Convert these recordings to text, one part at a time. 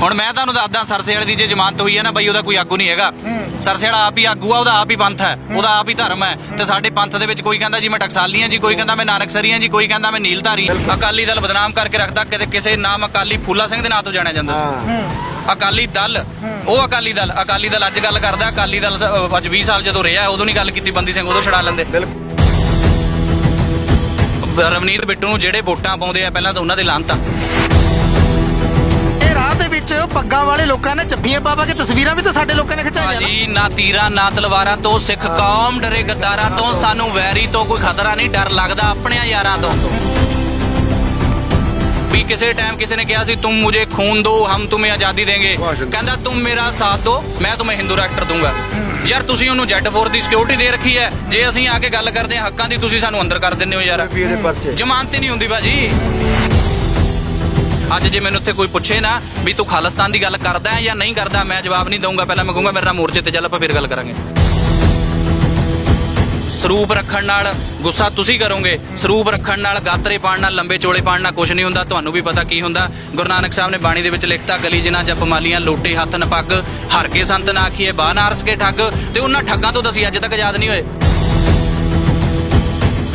ਹੁਣ ਮੈਂ ਤੁਹਾਨੂੰ ਦੱਸਦਾ ਸਰਸੇ ਵਾਲੇ ਦੀ ਜੇ ਜ਼ਮਾਨਤ ਹੋਈ ਹੈ ਨਾ ਬਈ ਉਹਦਾ ਕੋਈ ਆਗੂ ਨਹੀਂ ਹੈਗਾ। ਸਰਸੇ ਵਾਲਾ ਆਪ ਹੀ ਆਗੂ ਆ ਉਹਦਾ ਆਪ ਹੀ ਪੰਥ ਹੈ ਉਹਦਾ ਆਪ ਹੀ ਧਰਮ ਹੈ। ਤੇ ਸਾਡੇ ਪੰਥ ਦੇ ਵਿੱਚ ਕੋਈ ਕਹਿੰਦਾ ਜੀ ਮੈਂ ਟਕਸਾਲੀ ਹਾਂ ਜੀ ਕੋਈ ਕਹਿੰਦਾ ਮੈਂ ਨਾਨਕਸਰੀ ਹਾਂ ਜੀ ਕੋਈ ਕਹਿੰਦਾ ਮੈਂ ਨੀਲਧਾਰੀ। ਅਕਾਲੀ ਦਲ ਬਦਨਾਮ ਕਰਕੇ ਰੱਖਦਾ ਕਿਤੇ ਕਿਸੇ ਨਾਮ ਅਕਾਲੀ ਫੂਲਾ ਸਿੰਘ ਦੇ ਨਾਂ ਤੋਂ ਜਾਣਿਆ ਜਾਂਦਾ ਸੀ। ਅਕਾਲੀ ਦਲ ਉਹ ਅਕਾਲੀ ਦਲ ਅਕਾਲੀ ਦਲ ਅੱਜ ਗੱਲ ਕਰਦਾ ਅਕਾਲੀ ਦਲ ਅੱਜ 20 ਸਾਲ ਜਦੋਂ ਰਿਹਾ ਉਦੋਂ ਨਹੀਂ ਗੱਲ ਕੀਤੀ ਬੰਦੀ ਸਿੰਘ ਉਦੋਂ ਛਡਾ ਲੈਂਦੇ। ਰਵਨੀਤ ਬਿੱਟੂ ਨੂੰ ਜਿਹੜੇ ਵੋਟਾਂ ਪਾਉਂਦੇ ਆ ਪਹਿਲਾਂ ਤਾਂ ਉਹਨਾਂ ਦੇ ਲਾਂਤਾਂ। ਵਿੱਚ ਪੱਗਾਂ ਵਾਲੇ ਲੋਕਾਂ ਨੇ ਚੱਪੀਆਂ ਪਾ ਪਾ ਕੇ ਤਸਵੀਰਾਂ ਵੀ ਤਾਂ ਸਾਡੇ ਲੋਕਾਂ ਨੇ ਖਿਚਾਈਆਂ ਨਾ। ਭਾਜੀ ਨਾ ਤੀਰਾਂ ਨਾ ਤਲਵਾਰਾਂ ਤੋਂ ਸਿੱਖ ਕੌਮ ਡਰੇ ਗੱਦਾਰਾਂ ਤੋਂ ਸਾਨੂੰ ਵੈਰੀ ਤੋਂ ਕੋਈ ਖਤਰਾ ਨਹੀਂ ਡਰ ਲੱਗਦਾ ਆਪਣਿਆਂ ਯਾਰਾਂ ਤੋਂ। ਵੀ ਕਿਸੇ ਟਾਈਮ ਕਿਸੇ ਨੇ ਕਿਹਾ ਸੀ ਤੁਮ ਮੁਝੇ ਖੂਨ ਦੋ ਹਮ ਤੁਮੇ ਆਜ਼ਾਦੀ ਦੇਂਗੇ। ਕਹਿੰਦਾ ਤੁਮ ਮੇਰਾ ਸਾਥ ਦੋ ਮੈਂ ਤੁਮੇ ਹਿੰਦੂ ਰਾਸ਼ਟਰ ਦੂੰਗਾ। ਯਾਰ ਤੁਸੀਂ ਉਹਨੂੰ ਜੈਟ ਫੋਰ ਦੀ ਸਿਕਿਉਰਿਟੀ ਦੇ ਰੱਖੀ ਹੈ। ਜੇ ਅਸੀਂ ਆ ਕੇ ਗੱਲ ਕਰਦੇ ਹਾਂ ਹੱਕਾਂ ਦੀ ਤੁਸੀਂ ਸਾਨੂੰ ਅੰਦਰ ਕਰ ਦਿੰਦੇ ਹੋ ਯਾਰ। ਜ਼ਮਾਨਤ ਹੀ ਨਹੀਂ ਹੁੰਦੀ ਭਾਜੀ। ਅੱਜ ਜੇ ਮੈਨੂੰ ਉੱਥੇ ਕੋਈ ਪੁੱਛੇ ਨਾ ਵੀ ਤੂੰ ਖਾਲਿਸਤਾਨ ਦੀ ਗੱਲ ਕਰਦਾ ਹੈ ਜਾਂ ਨਹੀਂ ਕਰਦਾ, ਮੈਂ ਜਵਾਬ ਨਹੀਂ ਦਊਂਗਾ। ਪਹਿਲਾਂ ਮੈਂ ਕਹੂੰਗਾ, ਮੇਰੇ ਨਾਲ ਮੋਰਚੇ ਤੇ ਚੱਲ, ਆਪਾਂ ਫਿਰ ਗੱਲ ਕਰਾਂਗੇ। ਸਰੂਪ ਰੱਖਣ ਨਾਲ ਗੁੱਸਾ ਤੁਸੀਂ ਕਰੋਗੇ। ਸਰੂਪ ਰੱਖਣ ਨਾਲ ਗਾਤਰੇ ਪਾਣ ਨਾਲ, ਲੰਬੇ ਚੋਲੇ ਪਾਣ ਨਾਲ ਕੁਝ ਨਹੀਂ ਹੁੰਦਾ। ਤੁਹਾਨੂੰ ਵੀ ਪਤਾ ਕੀ ਹੁੰਦਾ। ਗੁਰੂ ਨਾਨਕ ਸਾਹਿਬ ਨੇ ਬਾਣੀ ਦੇ ਵਿੱਚ ਲਿਖਤਾ, ਗਲੀ ਜਿਨਾ ਜਪ ਮਾਲੀਆਂ, ਲੋਟੇ ਹੱਥ ਨ ਪੱਗ, ਹਰ ਕੇ ਸੰਤ ਨਾ ਆਖੀਏ ਬਾਨਾਰਸ ਕੇ ਠੱਗ। ਤੇ ਉਹਨਾਂ ਠੱਗਾਂ ਤੋਂ ਤਾਂ ਅੱਜ ਤੱਕ ਆਜ਼ਾਦ ਨਹੀਂ ਹੋਏ।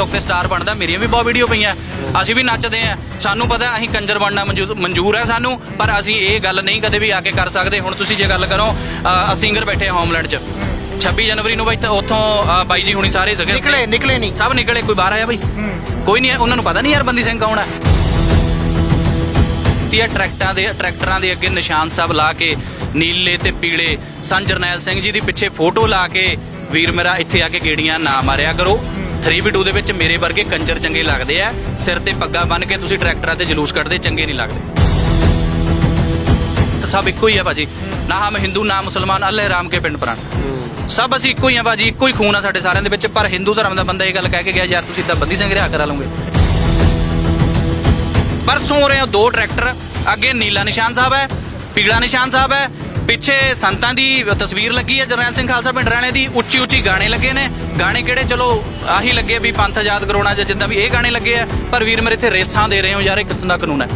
ਟੋਕ ਤੇ ਸਟਾਰ ਬਣਦਾ ਮੇਰੀਆਂ ਵੀ ਬਹੁਤ ਵੀਡੀਓ ਪਈਆਂ। ਅਸੀਂ ਵੀ ਨੱਚਦੇ ਆ ਸਾਨੂੰ ਪਤਾ ਅਸੀਂ ਕੰਜਰ ਬਣਨਾ ਮਨਜ਼ੂਰ- ਮਨਜ਼ੂਰ ਹੈ ਸਾਨੂੰ ਪਰ ਅਸੀਂ ਇਹ ਗੱਲ ਨਹੀਂ ਕਦੇ ਵੀ ਆ ਕੇ ਕਰ ਸਕਦੇ। ਹੁਣ ਤੁਸੀਂ ਜੇ ਗੱਲ ਕਰੋ ਅ, ਅਸੀਂ ਸਿੰਗਰ ਬੈਠੇ ਹੋਮਲੈਂਡ 'ਚ। 26 ਜਨਵਰੀ ਨੂੰ ਬਾਈ ਤਾਂ ਉੱਥੋਂ ਅ, ਬਾਈ ਜੀ ਹੁਣੀ ਸਾਰੇ ਸੀਗੇ। ਨਿਕਲੇ ਨਿਕਲੇ ਨਹੀਂ। ਸਭ ਨਿਕਲੇ ਕੋਈ ਬਾਹਰ ਆਇਆ ਬਈ? ਕੋਈ ਨਹੀਂ ਉਹਨਾਂ ਨੂੰ ਪਤਾ ਨਹੀਂ ਯਾਰ ਬੰਦੀ ਸਿੰਘ ਕੌਣ ਹੈ। ਤੀਆ ਟਰੈਕਟਰਾਂ ਦੇ ਟਰੈਕਟਰਾਂ ਦੇ ਅੱਗੇ ਨਿਸ਼ਾਨ ਸਾਹਿਬ ਲਾ ਕੇ ਨੀਲੇ ਤੇ ਪੀਲੇ ਸੰਤ ਜਰਨੈਲ ਸਿੰਘ ਜੀ ਦੀ ਪਿੱਛੇ ਫੋਟੋ ਲਾ ਕੇ ਵੀਰ ਮੇਰਾ ਇੱਥੇ ਆ ਕੇ ਗੇੜੀਆਂ ਨਾ ਮਾਰਿਆ ਕਰੋ। 3v2 ਦੇ ਵਿੱਚ ਮੇਰੇ ਵਰਗੇ ਕੰਜਰ ਚੰਗੇ ਲੱਗਦੇ ਆ। ਸਿਰ ਤੇ ਪੱਗਾਂ ਬੰਨ ਕੇ ਤੁਸੀਂ ਟਰੈਕਟਰਾਂ ਤੇ ਜਲੂਸ ਕੱਢਦੇ, ਚੰਗੇ ਨਹੀਂ ਲੱਗਦੇ। ਸਭ ਇੱਕੋ ਹੀ ਆ ਭਾਜੀ। ਨਾ ਹਮ ਹਿੰਦੂ, ਨਾ ਮੁਸਲਮਾਨ, ਅੱਲੇ ਰਾਮ ਕੇ ਪਿੰਡ ਪ੍ਰਾਣ। ਸਭ ਅਸੀਂ ਇੱਕੋ ਹੀ ਆ ਭਾਜੀ, ਇੱਕੋ ਹੀ ਖੂਨ ਆ ਸਾਡੇ ਸਾਰਿਆਂ ਦੇ ਵਿੱਚ। ਪਰ ਹਿੰਦੂ ਧਰਮ ਦਾ ਬੰਦਾ ਇਹ ਗੱਲ ਕਹਿ ਕੇ ਗਿਆ, ਯਾਰ ਤੁਸੀਂ ਤਾਂ ਬੰਦੀ ਸਿੰਘ ਰਿਹਾ ਕਰਾ ਲਓਗੇ। ਪਰਸੋਂ ਹੋ ਰਹੇ ਆ ਦੋ ਟਰੈਕਟਰ। ਅੱਗੇ ਨੀਲਾ ਨਿਸ਼ਾਨ ਸਾਹਿਬ ਹੈ, ਪੀਲਾ ਨਿਸ਼ਾਨ ਸਾਹਿਬ ਹੈ ਪਿੱਛੇ ਸੰਤਾਂ ਦੀ ਤਸਵੀਰ ਲੱਗੀ ਹੈ ਜਰਨੈਲ ਸਿੰਘ ਖਾਲਸਾ ਪਿੰਡ ਰਾਣੇ ਦੀ। ਉੱਚੀ ਉੱਚੀ ਗਾਣੇ ਲੱਗੇ ਨੇ। ਗਾਣੇ ਕਿਹੜੇ? ਚਲੋ, ਆਹੀ ਲੱਗੇ ਵੀ ਪੰਥ ਆਜ਼ਾਦ ਕਰਾਉਣਾ ਜਾਂ ਜਿੱਦਾਂ ਵੀ ਇਹ ਗਾਣੇ ਲੱਗੇ ਆ। ਪਰ ਵੀਰ ਮੇਰੇ ਇੱਥੇ ਰੇਸਾਂ ਦੇ ਰਹੇ ਹੋ ਯਾਰ ਇਹ ਕਿੱਥੋਂ ਦਾ ਕਾਨੂੰਨ ਹੈ।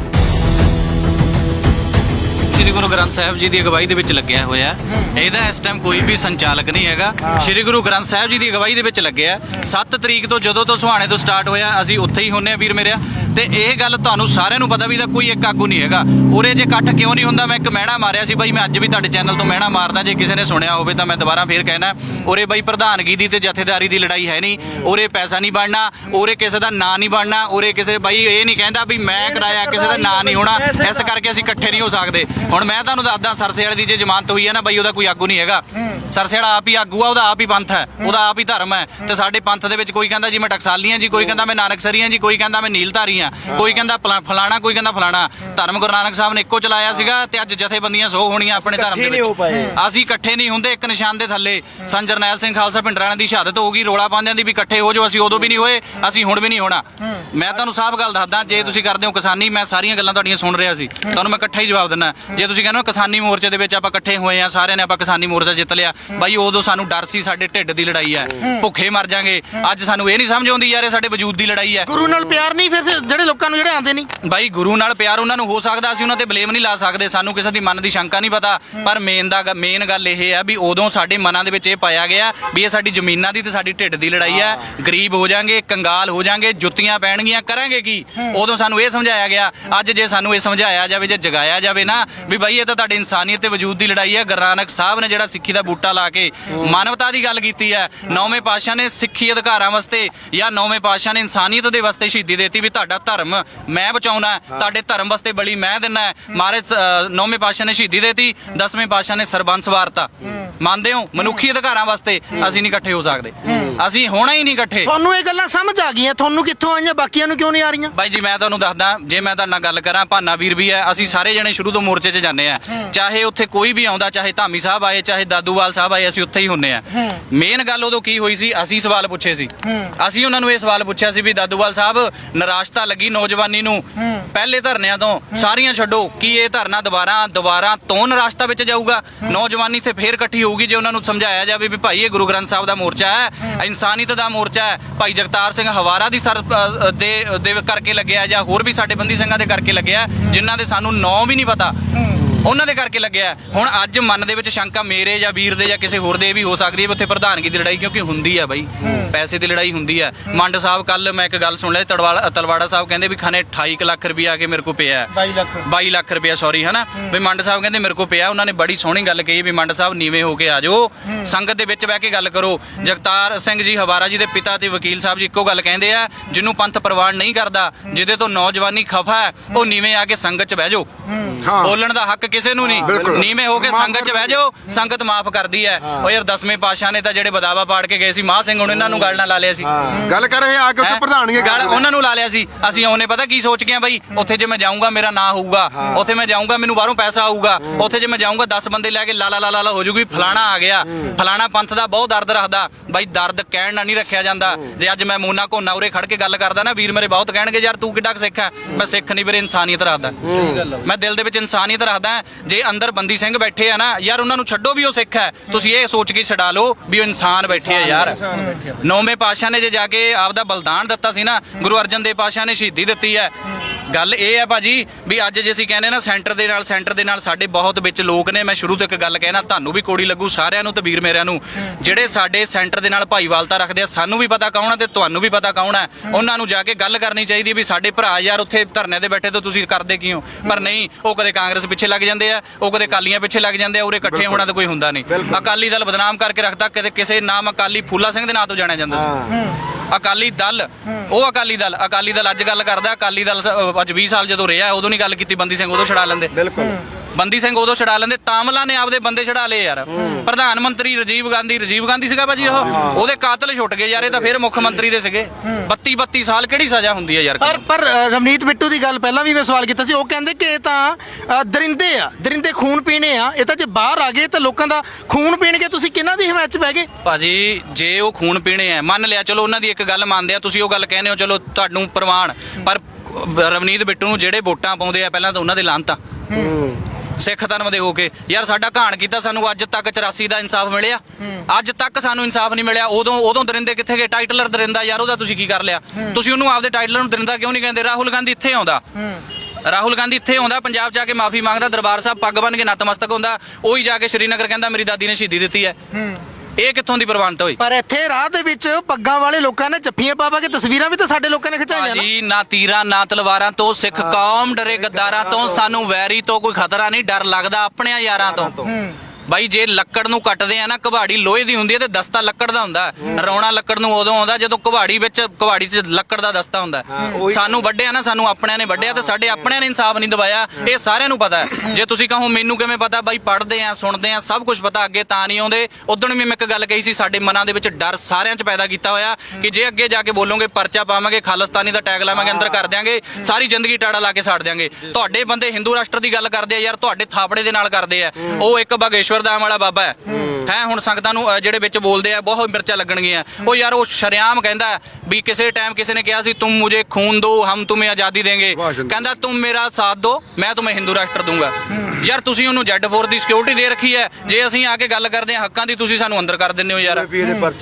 ਸ੍ਰੀ ਗੁਰੂ ਗ੍ਰੰਥ ਸਾਹਿਬ ਜੀ ਦੀ ਅਗਵਾਈ ਦੇ ਵਿੱਚ ਲੱਗਿਆ ਹੋਇਆ। ਹੈ। ਇਹਦਾ ਇਸ ਟਾਈਮ ਕੋਈ ਵੀ ਸੰਚਾਲਕ ਨਹੀਂ ਹੈਗਾ। ਸ੍ਰੀ ਗੁਰੂ ਗ੍ਰੰਥ ਸਾਹਿਬ ਜੀ ਦੀ ਅਗਵਾਈ ਦੇ ਵਿੱਚ ਲੱਗਿਆ। 7 ਤਰੀਕ ਤੋਂ ਜਦੋਂ ਤੋਂ ਸੁਹਾਣੇ ਤੋਂ ਸਟਾਰਟ ਹੋਇਆ, ਅਸੀਂ ਉੱਥੇ ਹੀ ਹੁੰਨੇ ਆ ਵੀਰ ਮੇਰਿਆ। ਤੇ ਇਹ ਗੱਲ ਤੁਹਾਨੂੰ ਸਾਰਿਆਂ ਨੂੰ ਪਤਾ ਵੀ ਇਹਦਾ ਕੋਈ ਇੱਕ ਆਗੂ ਨਹੀਂ ਹੈਗਾ। ਉਰੇ ਜੇ ਇਕੱਠ ਕਿਉਂ ਨਹੀਂ ਹੁੰਦਾ, ਮੈਂ ਇੱਕ ਮਹਿਣਾ ਮਾਰਿਆ ਸੀ ਬਾਈ, ਮੈਂ ਅੱਜ ਵੀ ਤੁਹਾਡੇ ਚੈਨਲ ਤੋਂ ਮਹਿਣਾ ਮਾਰਦਾ, ਜੇ ਕਿਸੇ ਨੇ ਸੁਣਿਆ ਹੋਵੇ ਤਾਂ ਮੈਂ ਦੁਬਾਰਾ ਫੇਰ ਕਹਿਣਾ। ਉਰੇ ਬਾਈ ਪ੍ਰਧਾਨਗੀ ਦੀ ਤੇ ਜਥੇਦਾਰੀ ਦੀ ਲੜਾਈ ਹੈ ਨਹੀਂ। ਉਰੇ ਪੈਸਾ ਨਹੀਂ ਬਣਨਾ, ਉਰੇ ਕਿਸੇ ਦਾ ਨਾਂ ਨਹੀਂ ਬਣਨਾ, ਉਰੇ ਕਿਸੇ ਬਾਈ ਇਹ ਨਹੀਂ ਕਹਿੰਦਾ ਵੀ ਮੈਂ ਕਰਾਇਆ, ਕਿਸੇ ਦਾ ਨਾਂ ਨਹੀਂ ਹੋਣਾ। ਇਸ ਕਰਕੇ ਅਸੀਂ ਇਕੱਠੇ ਨਹੀਂ ਹੋ ਸਕਦੇ। ਹੁਣ ਮੈਂ ਤੁਹਾਨੂੰ ਦੱਸਦਾ ਸਰਸੇ ਵਾਲੇ ਦੀ ਜੇ ਜ਼ਮਾਨਤ ਹੋਈ ਹੈ ਨਾ ਬਾਈ ਉਹਦਾ ਕੋਈ ਆਗੂ ਨਹੀਂ ਹੈਗਾ। ਸਰਸੇ ਵਾਲਾ ਆਪ ਹੀ ਆਗੂ ਆ ਉਹਦਾ ਆਪ ਹੀ ਪੰਥ ਹੈ ਉਹਦਾ ਆਪ ਹੀ ਧਰਮ ਹੈ। ਤੇ ਸਾਡੇ ਪੰਥ ਦੇ ਵਿੱਚ ਕੋਈ ਕਹਿੰਦਾ ਜੀ ਮੈਂ ਟਕਸਾਲੀ ਹਾਂ ਜੀ ਕੋਈ ਕਹਿੰਦਾ ਮੈਂ ਨਾਨਕਸਰੀ ਹਾਂ ਜੀ ਕੋਈ ਕਹਿੰਦਾ ਮੈਂ ਨੀਲਧਾਰੀ ਹਾਂ ਕੋਈ ਕਹਿੰਦਾ ਫਲਾ- ਫਲਾਣਾ ਕੋਈ ਕਹਿੰਦਾ ਫਲਾਣਾ। ਧਰਮ ਗੁਰੂ ਨਾਨਕ ਸਾਹਿਬ ਨੇ ਇੱਕੋ ਚਲਾਇਆ ਸੀਗਾ ਤੇ ਅੱਜ ਜਥੇਬੰਦੀਆਂ ਸੋ ਹੋਣੀਆਂ ਆਪਣੇ ਧਰਮ ਦੇ ਵਿੱਚ। ਅਸੀਂ ਇਕੱਠੇ ਨਹੀਂ ਹੁੰਦੇ ਇੱਕ ਨਿਸ਼ਾਨ ਦੇ ਥੱਲੇ। ਸੰਤ ਜਰਨੈਲ ਸਿੰਘ ਖਾਲਸਾ ਪਿੰਡਰਾਣਾ ਦੀ ਸ਼ਹਾਦਤ ਹੋ ਗਈ ਰੋਲਾ ਪਾਉਂਦਿਆਂ ਦੀ ਵੀ ਇਕੱਠੇ ਹੋ ਜਾਓ ਅਸੀਂ ਉਦੋਂ ਵੀ ਨਹੀਂ ਹੋਏ ਅਸੀਂ ਹੁਣ ਵੀ ਨਹੀਂ ਹੋਣਾ। ਮੈਂ ਤੁਹਾਨੂੰ ਸਾਫ਼ ਗੱਲ ਦੱਸਦਾ ਜੇ ਤੁਸੀਂ ਕਰਦੇ ਹੋ ਕਿਸਾਨੀ ਮੈਂ ਸਾਰੀਆਂ ਗੱਲਾਂ ਤੁਹਾਡੀਆਂ ਸੁਣ ਰਿਹਾ ਸੀ। ਤੁਹਾਨੂੰ ਮੈਂ ਇਕੱਠਾ ਹੀ ਜਵਾਬ ਦਿੰਦਾ। ਜੇ ਤੁਸੀਂ ਕਹਿੰਦੇ ਹੋ ਕਿਸਾਨੀ ਮੋਰਚੇ ਦੇ ਵਿੱਚ ਆਪਾਂ ਇਕੱਠੇ ਹੋਏ ਆ ਸਾਰਿਆਂ ਨੇ ਆਪਾਂ ਕਿਸਾਨੀ ਮੋਰਚਾ ਜਿੱਤ ਲਿਆ ਬਾਈ ਉਦੋਂ ਸਾਨੂੰ ਡਰ ਸੀ ਸਾਡੇ ਢਿੱਡ ਦੀ ਲੜਾਈ ਹੈ। ਭੁੱਖੇ ਮਰ ਜਾਾਂਗੇ ਅੱਜ ਸਾਨੂੰ ਇਹ ਨਹੀਂ ਸਮਝ ਆਉਂਦੀ ਯਾਰ ਇਹ ਸਾਡੇ ਵਜੂਦ ਦੀ ਲੜਾਈ ਹੈ ਗੁਰੂ ਨਾਲ ਪਿਆਰ ਨਹੀਂ ਫਿਰ ਜਿਹੜੇ ਲੋਕਾਂ ਨੂੰ ਜਿਹੜੇ ਆਉਂਦੇ ਨਹੀਂ। ਬਾਈ ਗੁਰੂ ਨਾਲ ਪਿਆਰ ਉਹਨਾਂ ਨੂੰ ਹੋ ਸਕਦਾ ਅਸੀਂ ਉਹਨਾਂ ਤੇ ਬਲੇਮ ਨਹੀਂ ਲਾ ਸਕਦੇ ਸਾਨੂੰ ਕਿਸੇ ਦੀ ਮਨ ਦੀ ਸ਼ੰਕਾ ਨਹੀਂ ਪਤਾ ਪਰ ਮੇਨ ਦਾ ਮੇਨ ਗੱਲ ਇਹ ਹੈ ਵੀ ਉਦੋਂ ਸਾਡੇ ਮਨਾਂ ਦੇ ਵਿੱਚ ਇਹ ਪਾਇਆ ਗਿਆ ਵੀ ਇਹ ਸਾਡੀ ਜ਼ਮੀਨਾਂ ਦੀ ਤੇ ਸਾਡੀ ਢਿੱਡ ਦੀ ਲੜਾਈ ਹੈ। ਗਰੀਬ ਹੋ ਜਾਾਂਗੇ ਕੰਗਾਲ ਹੋ ਜਾਾਂਗੇ ਜੁੱਤੀਆਂ ਪੈਣਗੀਆਂ ਕਰਾਂਗੇ ਕੀ? ਉਦੋਂ ਸਾਨੂੰ ਇਹ ਸਮਝਾਇਆ ਗਿਆ ਅੱਜ ਜੇ ਸਾਨੂੰ ਇਹ ਸਮਝਾਇਆ ਜਾਵੇ ਜੇ ਜਗਾਇਆ ਜਾਵੇ ਨਾ ਵੀ ਬਾਈ ਇਹ ਤਾਂ ਤੁਹਾਡੀ ਇਨਸਾਨੀਅਤ ਤੇ ਵਜੂਦ ਦੀ ਲੜਾਈ ਹੈ। ਗੁਰੂ ਨਾਨਕ ਸਾਹਿਬ ਨੇ ਜਿਹੜਾ ਸਿੱਖੀ ਦਾ ਬੂਟਾ ਲਾ ਕੇ ਮਾਨਵਤਾ ਦੀ ਗੱਲ ਕੀਤੀ ਹੈ। ਨੌਵੇਂ ਪਾਤਸ਼ਾਹ ਨੇ ਸਿੱਖੀ ਅਧਿਕਾਰਾਂ ਵਾਸਤੇ ਜਾਂ ਨੌਵੇਂ ਪਾਤਸ਼ਾਹ ਨੇ ਇਨਸਾਨੀਅਤ ਦੇ ਵਾਸਤੇ ਸ਼ਹੀਦੀ ਦਿੱਤੀ ਵੀ ਤੁਹਾਡਾ ਧਰਮ ਮੈਂ ਬਚਾਉਣਾ ਤੁਹਾਡੇ ਧਰਮ ਵਾਸਤੇ ਬਲੀ ਮੈਂ। ਮਾਰੇ ਅ, ਨੌਵੇਂ ਪਾਤਸ਼ਾਹ ਨੇ ਸ਼ਹੀਦੀ ਦਿੱਤੀ ਦਸਵੇਂ ਪਾਤਸ਼ਾਹ ਨੇ ਸਰਬੰਸ ਵਾਰਤਾ। ਮੰਨਦੇ ਹੋ? ਮਨੁੱਖੀ ਅਧਿਕਾਰਾਂ ਵਾਸਤੇ ਅਸੀਂ ਨਹੀਂ ਇਕੱਠੇ ਹੋ ਸਕਦੇ। ਅਸੀਂ ਹੋਣਾ ਹੀ ਨਹੀਂ ਇਕੱਠੇ। ਤੁਹਾਨੂੰ ਇਹ ਗੱਲਾਂ ਸਮਝ ਆ ਗਈਆਂ ਤੁਹਾਨੂੰ ਕਿੱਥੋਂ ਆਈਆਂ ਬਾਕੀਆਂ ਨੂੰ ਕਿਉਂ ਨਹੀਂ ਆ ਰਹੀਆਂ? ਬਾਈ ਜੀ ਮੈਂ ਤੁਹਾਨੂੰ ਦੱਸਦਾ ਜੇ ਮੈਂ ਤੁਹਾਡੇ ਨਾਲ ਗੱਲ ਕਰਾਂ ਭਾਨਾ ਵੀਰ ਵੀ ਹੈ ਅਸੀਂ ਸਾਰੇ ਜਣੇ ਸ਼ੁਰੂ ਤੋਂ ਮੋਰਚੇ 'ਚ ਜਾਂਦੇ ਆ ਚਾਹੇ ਉੱਥੇ ਕੋਈ ਵੀ ਆਉਂਦਾ ਚਾਹੇ ਧਾਮੀ ਸਾਹਿਬ ਆਏ ਚਾਹੇ ਦਾਦੂਵਾਲ ਸਾਹਿਬ ਆਏ ਅਸੀਂ ਉੱਥੇ ਹੀ ਹੁੰਨੇ ਆ ਮੇਨ ਗੱਲ ਉਦੋਂ ਕੀ ਹੋਈ ਸੀ ਅਸੀਂ ਸਵਾਲ ਪੁੱਛੇ ਸੀ। ਅਸੀਂ ਉਹਨਾਂ ਨੂੰ ਇਹ ਸਵਾਲ ਪੁੱਛਿਆ ਸੀ ਵੀ ਦਾਦੂਵਾਲ ਸਾਹਿਬ ਨਿਰਾਸ਼ਤਾ ਲੱਗੀ ਨੌਜਵਾਨੀ ਨੂੰ? ਪਹਿਲੇ ਧਰਨਿਆਂ ਤੋਂ ਸਾਰੀਆਂ ਛੱਡੋ ਕੀ ਇਹ ਧਰਨਾ ਦੁਬਾਰਾ ਦੁਬਾਰਾ ਤੋਂ ਨਿਰਾਸ਼ਤਾ ਵਿੱਚ ਜਾਊਗਾ? ਨੌਜਵਾਨੀ ਤੇ ਫੇਰ ਇਕੱਠੀ ਹੋਊਗੀ ਜੇ ਉਹਨਾਂ ਨੂੰ ਸਮਝਾਇਆ ਜਾਵੇ ਵੀ ਭਾਈ ਇਹ ਗੁਰੂ ਗ੍ਰੰਥ ਸਾਹਿਬ ਦਾ ਮੋਰਚਾ ਹੈ। ਇਨਸਾਨੀਅਤ ਦਾ ਮੋਰਚਾ ਹੈ। ਭਾਈ ਜਗਤਾਰ ਸਿੰਘ ਹਵਾਰਾ ਦੀ ਸਰ ਦੇ ਕਰਕੇ ਲੱਗਿਆ ਜਾਂ ਹੋਰ ਵੀ ਸਾਡੇ ਬੰਦੀ ਸਿੰਘਾਂ ਦੇ ਕਰਕੇ ਲੱਗਿਆ, ਜਿਨ੍ਹਾਂ ਦੇ ਸਾਨੂੰ ਨਾਂ ਵੀ ਨਹੀਂ ਪਤਾ। ਉਹਨਾਂ ਦੇ ਕਰਕੇ ਲੱਗਿਆ। ਹੁਣ ਅੱਜ ਮਨ ਦੇ ਵਿੱਚ ਸ਼ੰਕਾ ਮੇਰੇ ਜਾਂ ਵੀਰ ਦੇ ਜਾਂ ਕਿਸੇ ਹੋਰ ਦੇ ਵੀ ਹੋ ਸਕਦੀ ਹੈ ਵੀ ਉੱਥੇ ਪ੍ਰਧਾਨਗੀ ਦੀ ਲੜਾਈ ਕਿਉਂਕਿ ਹੁੰਦੀ ਆ ਬਾਈ। ਪੈਸੇ ਦੀ ਲੜਾਈ ਹੁੰਦੀ ਆ। ਮੰਡ ਸਾਹਿਬ ਕੱਲ ਮੈਂ ਇੱਕ ਗੱਲ ਸੁਣ ਲਈ ਤੜਵਾੜਾ ਤਲਵਾੜਾ ਸਾਹਿਬ ਕਹਿੰਦੇ ਵੀ ਖਾਨੇ 28 ਕੁ ਲੱਖ ਰੁਪਇਆ ਆ ਕੇ ਮੇਰੇ ਕੋ ਪਿਆ। ਹੈ। 22 ਲੱਖ। 22 ਲੱਖ ਰੁਪਇਆ ਸੌਰੀ ਹਨਾ? ਵੀ ਮੰਡ ਸਾਹਿਬ ਕਹਿੰਦੇ ਮੇਰੇ ਕੋ ਪਿਆ ਉਹਨਾਂ ਨੇ ਬੜੀ ਸੋਹਣੀ ਗੱਲ ਕਹੀ ਵੀ ਮੰਡ ਸਾਹਿਬ ਨੀਵੇਂ ਹੋ ਕੇ ਆ ਜਾਓ। ਸੰਗਤ ਦੇ ਵਿੱਚ ਬਹਿ ਕੇ ਗੱਲ ਕਰੋ। ਜਗਤਾਰ ਸਿੰਘ ਜੀ ਹਵਾਰਾ ਜੀ ਦੇ ਪਿਤਾ ਤੇ ਵਕੀਲ ਸਾਹਿਬ ਜੀ ਇੱਕੋ ਗੱਲ ਕਹਿੰਦੇ ਆ ਜਿਹਨੂੰ ਪੰਥ ਪ੍ਰਵਾਨ ਨਹੀਂ ਕਰਦਾ ਜਿਹਦੇ ਤੋਂ ਨੌਜਵਾਨੀ ਖਫਾ ਹੈ ਉਹ ਨੀਵੇਂ ਆ ਕੇ ਸੰਗਤ 'ਚ ਬਹਿ ਜਾਓ। ਹਾਂ। ਬੋਲਣ ਦਾ ਹੱਕ ਕਿਸੇ ਨੂੰ ਨਹੀਂ। ਨੀਵੇਂ ਹੋ ਕੇ ਸੰਗਤ 'ਚ ਬਹਿ ਜਾਓ ਸੰਗਤ ਮਾਫ ਕਰਦੀ ਹੈ। ਉਹ ਯਾਰ ਦਸਵੇਂ ਪਾਤਸ਼ਾਹ ਨੇ ਤਾਂ ਜਿਹੜੇ ਬਦਾਵਾ ਪਾੜ ਕੇ ਗਏ ਸੀ ਮਾਹ ਸਿੰਘ ਹੁਣ ਇਹਨਾਂ ਨੂੰ ਗੱਲ ਨਾਲ ਲਾ ਲਿਆ ਸੀ। ਗੱਲ ਕਰ ਰਹੇ ਆ ਕੇ ਉੱਥੇ? ਪ੍ਰਧਾਨਗੀ ਗੱਲ ਉਹਨਾਂ ਨੂੰ ਲਾ ਲਿਆ ਸੀ। ਅਸੀਂ ਉਹਨੇ ਪਤਾ ਕੀ ਸੋਚ ਕੇ ਆ ਬਈ? ਉੱਥੇ ਜੇ ਮੈਂ ਜਾਊਂਗਾ ਮੇਰਾ ਨਾਂ ਹੋਊਗਾ। ਉੱਥੇ ਮੈਂ ਜਾਊਂਗਾ ਮੈਨੂੰ ਬਾਹਰੋਂ ਪੈਸਾ ਆਊਗਾ। ਉੱਥੇ ਜੇ ਮੈਂ ਜਾਊਂਗਾ 10 ਬੰਦੇ ਲੈ ਕੇ ਲਾ ਲਾ ਲਾ ਲਾ ਹੋ ਜੂਗੀ। ਫਲਾਣਾ ਆ ਗਿਆ। ਫਲਾਣਾ ਪੰਥ ਦਾ ਬਹੁਤ ਦਰਦ ਰੱਖਦਾ। ਬਾਈ ਦਰਦ ਕਹਿਣ ਨਾਲ ਨਹੀਂ ਰੱਖਿਆ ਜਾਂਦਾ। ਜੇ ਅੱਜ ਮੈਂ ਮੋਨਾ ਕੋਨਾ ਉਰੇ ਖੜ ਕੇ ਗੱਲ ਕਰਦਾ ਨਾ ਵੀਰ ਮੇਰੇ ਬਹੁਤ ਕਹਿਣਗੇ ਯਾਰ ਤੂੰ ਕਿੱਡਾ ਕੁ ਸਿੱਖ ਹੈ? ਮੈਂ ਸਿੱਖ ਨਹੀਂ ਵੀਰੇ ਇਨਸਾਨੀਅਤ ਰੱਖਦਾ। ਮੈਂ ਦਿਲ ਦੇ ਵਿੱਚ ਇਨਸਾਨੀਅਤ ਰੱਖਦਾ। ਜੇ ਅੰਦਰ ਬੰਦੀ ਸਿੰਘ ਬੈਠੇ ਆ ਨਾ, ਯਾਰ ਉਹਨਾਂ ਨੂੰ ਛੱਡੋ ਵੀ ਉਹ ਸਿੱਖ ਹੈ। ਤੁਸੀਂ ਇਹ ਸੋਚ ਕੇ ਛਡਾ ਲਓ ਵੀ ਉਹ ਇਨਸਾਨ ਬੈਠੇ ਆ ਯਾਰ। ਨੌਵੇਂ ਪਾਤਸ਼ਾਹ ਨੇ ਜੇ ਜਾ ਕੇ ਆਪਦਾ ਬਲਿਦਾਨ ਦਿੱਤਾ ਸੀ ਨਾ, ਗੁਰੂ ਅਰਜਨ ਦੇਵ ਪਾਤਸ਼ਾਹ ਨੇ ਸ਼ਹੀਦੀ ਦਿੱਤੀ ਹੈ। ਗੱਲ ਇਹ ਹੈ ਭਾਜੀ ਵੀ ਅੱਜ ਜੇ ਅਸੀਂ ਕਹਿੰਦੇ ਨਾ ਸੈਂਟਰ ਦੇ ਨਾਲ, ਸੈਂਟਰ ਦੇ ਨਾਲ ਸਾਡੇ ਬਹੁਤ ਵਿੱਚ ਲੋਕ ਨੇ, ਮੈਂ ਸ਼ੁਰੂ ਤੋਂ ਇੱਕ ਗੱਲ ਕਹਿਣਾ, ਤੁਹਾਨੂੰ ਵੀ ਕੋੜੀ ਲੱਗੂ, ਸਾਰਿਆਂ ਨੂੰ ਤੇ ਵੀਰ ਮੇਰਿਆਂ ਨੂੰ। ਜਿਹੜੇ ਸਾਡੇ ਸੈਂਟਰ ਦੇ ਨਾਲ ਭਾਈਵਾਲਤਾ ਰੱਖਦੇ ਆ, ਸਾਨੂੰ ਵੀ ਪਤਾ ਕੌਣ ਹੈ ਤੇ ਤੁਹਾਨੂੰ ਵੀ ਪਤਾ ਕੌਣ ਹੈ ਉਹਨਾਂ ਨੂੰ ਜਾ ਕੇ ਗੱਲ ਕਰਨੀ ਚਾਹੀਦੀ ਵੀ ਸਾਡੇ ਭਰਾ ਯਾਰ ਉੱਥੇ ਧਰਨੇ ਤੇ ਬੈਠੇ ਤਾਂ ਤੁਸੀਂ ਕਰਦੇ ਕੀ ਹੋ ਪਰ ਨਹੀਂ, ਉਹ ਕਦੇ ਕਾਂਗਰਸ ਪਿੱਛੇ ਲੱਗ ਜਾਂਦੇ ਆ ਉਹ ਕਦੇ ਕਾਲੀਆਂ ਪਿੱਛੇ ਲੱਗ ਜਾਂਦੇ ਆ ਉਰੇ ਇਕੱਠੇ ਹੋਣਾ ਤਾਂ ਕੋਈ ਹੁੰਦਾ ਨਹੀਂ। ਅਕਾਲੀ ਦਲ ਬਦਨਾਮ ਕਰਕੇ ਰੱਖਦਾ ਕਦੇ ਕਿਸੇ ਨਾਮ ਅਕਾਲੀ ਫੂਲਾ ਸਿੰਘ ਦੇ ਨਾਂ ਤੋਂ ਜਾਣਿਆ ਜਾਂਦਾ ਸੀ। ਅਕਾਲੀ ਦਲ ਉਹ ਅਕਾਲੀ ਦਲ ਅਕਾਲੀ ਦਲ ਅੱਜ ਗੱਲ ਕਰਦਾ ਅਕਾਲੀ ਦਲ ਅੱਜ 20 ਸਾਲ ਜਦੋਂ ਰਿਹਾ ਉਦੋਂ ਨਹੀਂ ਗੱਲ ਕੀਤੀ ਬੰਦੀ ਸਿੰਘ ਉਦੋਂ ਛਡਾ ਲੈਂਦੇ। ਬਿਲਕੁਲ। ਬੰਦੀ ਸਿੰਘ ਉਦੋਂ ਛਡਾ ਲੈਂਦੇ ਤਾਮਲਾ ਨੇ ਆਪਦੇ ਬੰਦੇ ਛਡਾ ਲਏ ਯਾਰ। ਪ੍ਰਧਾਨ ਮੰਤਰੀ ਰਾਜੀਵ ਗਾਂਧੀ ਰਾਜੀਵ ਗਾਂਧੀ ਸੀਗਾ ਭਾਜੀ ਉਹ? ਉਹਦੇ ਕਾਤਲ ਛੁੱਟ ਗਏ ਯਾਰ ਇਹ ਤਾਂ ਫਿਰ ਮੁੱਖ ਮੰਤਰੀ ਦੇ ਸੀਗੇ। 32 32 ਸਾਲ ਕਿਹੜੀ ਸਜ਼ਾ ਹੁੰਦੀ ਹੈ ਯਾਰ? ਪਰ ਪਰ ਅ, ਰਵਨੀਤ ਬਿੱਟੂ ਦੀ ਗੱਲ ਪਹਿਲਾਂ ਵੀ ਮੈਂ ਸਵਾਲ ਕੀਤਾ ਸੀ ਉਹ ਕਹਿੰਦੇ ਕਿ ਇਹ ਤਾਂ ਦਰਿੰਦੇ ਆ ਦਰਿੰਦੇ ਖੂਨ ਪੀਣੇ ਆ ਇਹ ਤਾਂ ਜੇ ਬਾਹਰ ਆ ਗਏ ਤਾਂ ਲੋਕਾਂ ਦਾ ਖੂਨ ਪੀਣਗੇ ਤੁਸੀਂ ਕਿਹਨਾਂ ਦੀ ਹਮਾਇਤ 'ਚ ਬਹਿ ਗਏ? ਭਾਜੀ ਜੇ ਉਹ ਖੂਨ ਪੀਣੇ ਆ ਮੰਨ ਲਿਆ ਚਲੋ ਉਹਨਾਂ ਦੀ ਇੱਕ ਗੱਲ ਮੰਨਦੇ ਆ ਤੁਸੀਂ ਉਹ ਗੱਲ ਕਹਿੰਦੇ ਹੋ ਚਲੋ ਤੁਹਾਨੂੰ ਪ੍ਰਵਾਨ। ਪਰ ਰਵਨੀਤ ਬਿੱਟੂ ਨੂੰ ਜਿਹੜੇ ਵੋਟਾਂ ਪਾਉਂਦੇ ਆ ਪਹਿਲਾਂ ਤਾਂ ਉਹਨਾਂ ਦੇ ਲਾਂਤਾ। ਸਿੱਖ ਧਰਮ ਦੇ ਹੋ ਕੇ। ਯਾਰ ਸਾਡਾ ਘਾਣ ਕੀਤਾ, ਸਾਨੂੰ ਅੱਜ ਤੱਕ 84 ਦਾ ਇਨਸਾਫ ਮਿਲਿਆ। ਅੱਜ ਤੱਕ ਸਾਨੂੰ ਇਨਸਾਫ ਨਹੀਂ ਮਿਲਿਆ। ਉਦੋਂ ਉਦੋਂ ਦਰਿੰਦੇ ਕਿੱਥੇ ਗਏ? ਟਾਈਟਲਰ ਦਰਿੰਦਾ, ਯਾਰ ਉਹਦਾ ਤੁਸੀਂ ਕੀ ਕਰ ਲਿਆ? ਤੁਸੀਂ ਉਹਨੂੰ ਆਪਦੇ ਟਾਈਟਲਰ ਨੂੰ ਦਰਿੰਦਾ ਕਿਉਂ ਨਹੀਂ ਕਹਿੰਦੇ? ਰਾਹੁਲ ਗਾਂਧੀ ਇੱਥੇ ਆਉਂਦਾ। ਰਾਹੁਲ ਗਾਂਧੀ ਇੱਥੇ ਆਉਂਦਾ, ਪੰਜਾਬ ਜਾ ਕੇ ਮਾਫੀ ਮੰਗਦਾ, ਦਰਬਾਰ ਸਾਹਿਬ ਪੱਗ ਬੰਨ ਕੇ ਨਤਮਸਤਕ ਹੁੰਦਾ। ਉਹੀ ਜਾ ਕੇ ਸ਼੍ਰੀਨਗਰ ਕਹਿੰਦਾ, ਮੇਰੀ ਦਾਦੀ ਨੇ ਸ਼ਹੀਦੀ ਦਿੱਤੀ ਹੈ। ਇਹ ਕਿੱਥੋਂ ਦੀ ਪ੍ਰਵਾਨਤਾ ਹੋਈ ਪਰ ਇੱਥੇ ਰਾਹ ਦੇ ਵਿੱਚ ਪੱਗਾਂ ਵਾਲੇ ਲੋਕਾਂ ਨੇ ਜੱਫੀਆਂ ਪਾ ਪਾ ਕੇ ਤਸਵੀਰਾਂ ਵੀ ਤਾਂ ਸਾਡੇ ਲੋਕਾਂ ਨੇ ਖਿਚਾਈਆਂ ਨਾ। ਭਾਜੀ ਨਾ ਤੀਰਾਂ ਨਾ ਤਲਵਾਰਾਂ ਤੋਂ ਸਿੱਖ ਕੌਮ ਡਰੇ ਗੱਦਾਰਾਂ ਤੋਂ ਸਾਨੂੰ ਵੈਰੀ ਤੋਂ ਕੋਈ ਖਤਰਾ ਨਹੀਂ ਡਰ ਲੱਗਦਾ ਆਪਣਿਆਂ ਯਾਰਾਂ ਤੋਂ। ਬਾਈ ਜੇ ਲੱਕੜ ਨੂੰ ਕੱਟਦੇ ਆ ਨਾ ਕੁਹਾੜੀ ਲੋਹੇ ਦੀ ਹੁੰਦੀ ਹੈ ਤੇ ਦਸਤਾ ਲੱਕੜ ਦਾ ਹੁੰਦਾ। ਰੌਣਾ ਲੱਕੜ ਨੂੰ ਉਦੋਂ ਆਉਂਦਾ ਜਦੋਂ ਕੁਹਾੜੀ ਵਿੱਚ ਕੁਹਾੜੀ 'ਚ ਲੱਕੜ ਦਾ ਦਸਤਾ ਹੁੰਦਾ। ਸਾਨੂੰ ਵੱਢਿਆ ਨਾ ਸਾਨੂੰ ਆਪਣਿਆਂ ਨੇ ਵੱਢਿਆ ਤੇ ਸਾਡੇ ਆਪਣਿਆਂ ਨੇ ਇਨਸਾਫ ਨਹੀਂ ਦਿਵਾਇਆ। ਇਹ ਸਾਰਿਆਂ ਨੂੰ ਪਤਾ ਹੈ। ਜੇ ਤੁਸੀਂ ਕਹੋ ਮੈਨੂੰ ਕਿਵੇਂ ਪਤਾ? ਬਾਈ ਪੜ੍ਹਦੇ ਆ ਸੁਣਦੇ ਆ ਸਭ ਕੁਝ ਪਤਾ ਅੱਗੇ ਤਾਂ ਨਹੀਂ ਆਉਂਦੇ। ਉਦੋਂ ਵੀ ਮੈਂ ਇੱਕ ਗੱਲ ਕਹੀ ਸੀ ਸਾਡੇ ਮਨਾਂ ਦੇ ਵਿੱਚ ਡਰ ਸਾਰਿਆਂ 'ਚ ਪੈਦਾ ਕੀਤਾ ਹੋਇਆ। ਕਿ ਜੇ ਅੱਗੇ ਜਾ ਕੇ ਬੋਲੋਗੇ ਪਰਚਾ ਪਾਵਾਂਗੇ ਖਾਲਿਸਤਾਨੀ ਦਾ ਟੈਗ ਲਾਵਾਂਗੇ ਅੰਦਰ ਕਰ ਦਿਆਂਗੇ ਸਾਰੀ ਜ਼ਿੰਦਗੀ ਟਾੜਾ ਲਾ ਕੇ ਛੱਡ ਦਿਆਂਗੇ। ਤੁਹਾਡੇ ਬੰਦੇ ਹਿੰਦੂ ਰਾਸ਼ਟਰ ਦੀ ਗੱਲ ਕਰਦੇ ਆ ਯਾਰ ਤੁਹਾਡੇ ਥਾਪੜੇ ਦੇ ਨਾਲ ਕਰਦੇ ਆ। ਉਹ ਇੱਕ ਬਾਗੇਸ਼ਵਰ ਦਾਮ ਵਾਲਾ ਬਾਬਾ ਹੈ। ਹੈ। ਹੁਣ ਸੰਗਤਾਂ ਨੂੰ ਅ, ਜਿਹੜੇ ਵਿੱਚ ਬੋਲਦੇ ਆ ਬਹੁਤ ਮਿਰਚਾਂ ਲੱਗਣਗੀਆਂ। ਉਹ ਯਾਰ ਉਹ ਸ਼ਰਿਆਮ ਕਹਿੰਦਾ ਹੈ ਵੀ ਕਿਸੇ ਟਾਈਮ ਕਿਸੇ ਨੇ ਕਿਹਾ ਸੀ ਤੁਮ ਮੁਝੇ ਖੂਨ ਦੋ ਹਮ ਤੁਮੇ ਆਜ਼ਾਦੀ ਦੇਂਗੇ। ਵਾਹ। ਕਹਿੰਦਾ ਤੁਮ ਮੇਰਾ ਸਾਥ ਦੋ ਮੈਂ ਤੁਮੇ ਹਿੰਦੂ ਰਾਸ਼ਟਰ ਦੂੰਗਾ। ਯਾਰ ਤੁਸੀਂ ਉਹਨੂੰ ਜੈਡ ਫੋਰ ਦੀ ਸਿਕਿਉਰਿਟੀ ਦੇ ਰੱਖੀ ਹੈ। ਜੇ ਅਸੀਂ ਆ ਕੇ ਗੱਲ ਕਰਦੇ ਹਾਂ ਹੱਕਾਂ ਦੀ ਤੁਸੀਂ ਸਾਨੂੰ ਅੰਦਰ ਕਰ ਦਿੰਦੇ ਹੋ ਯਾਰ।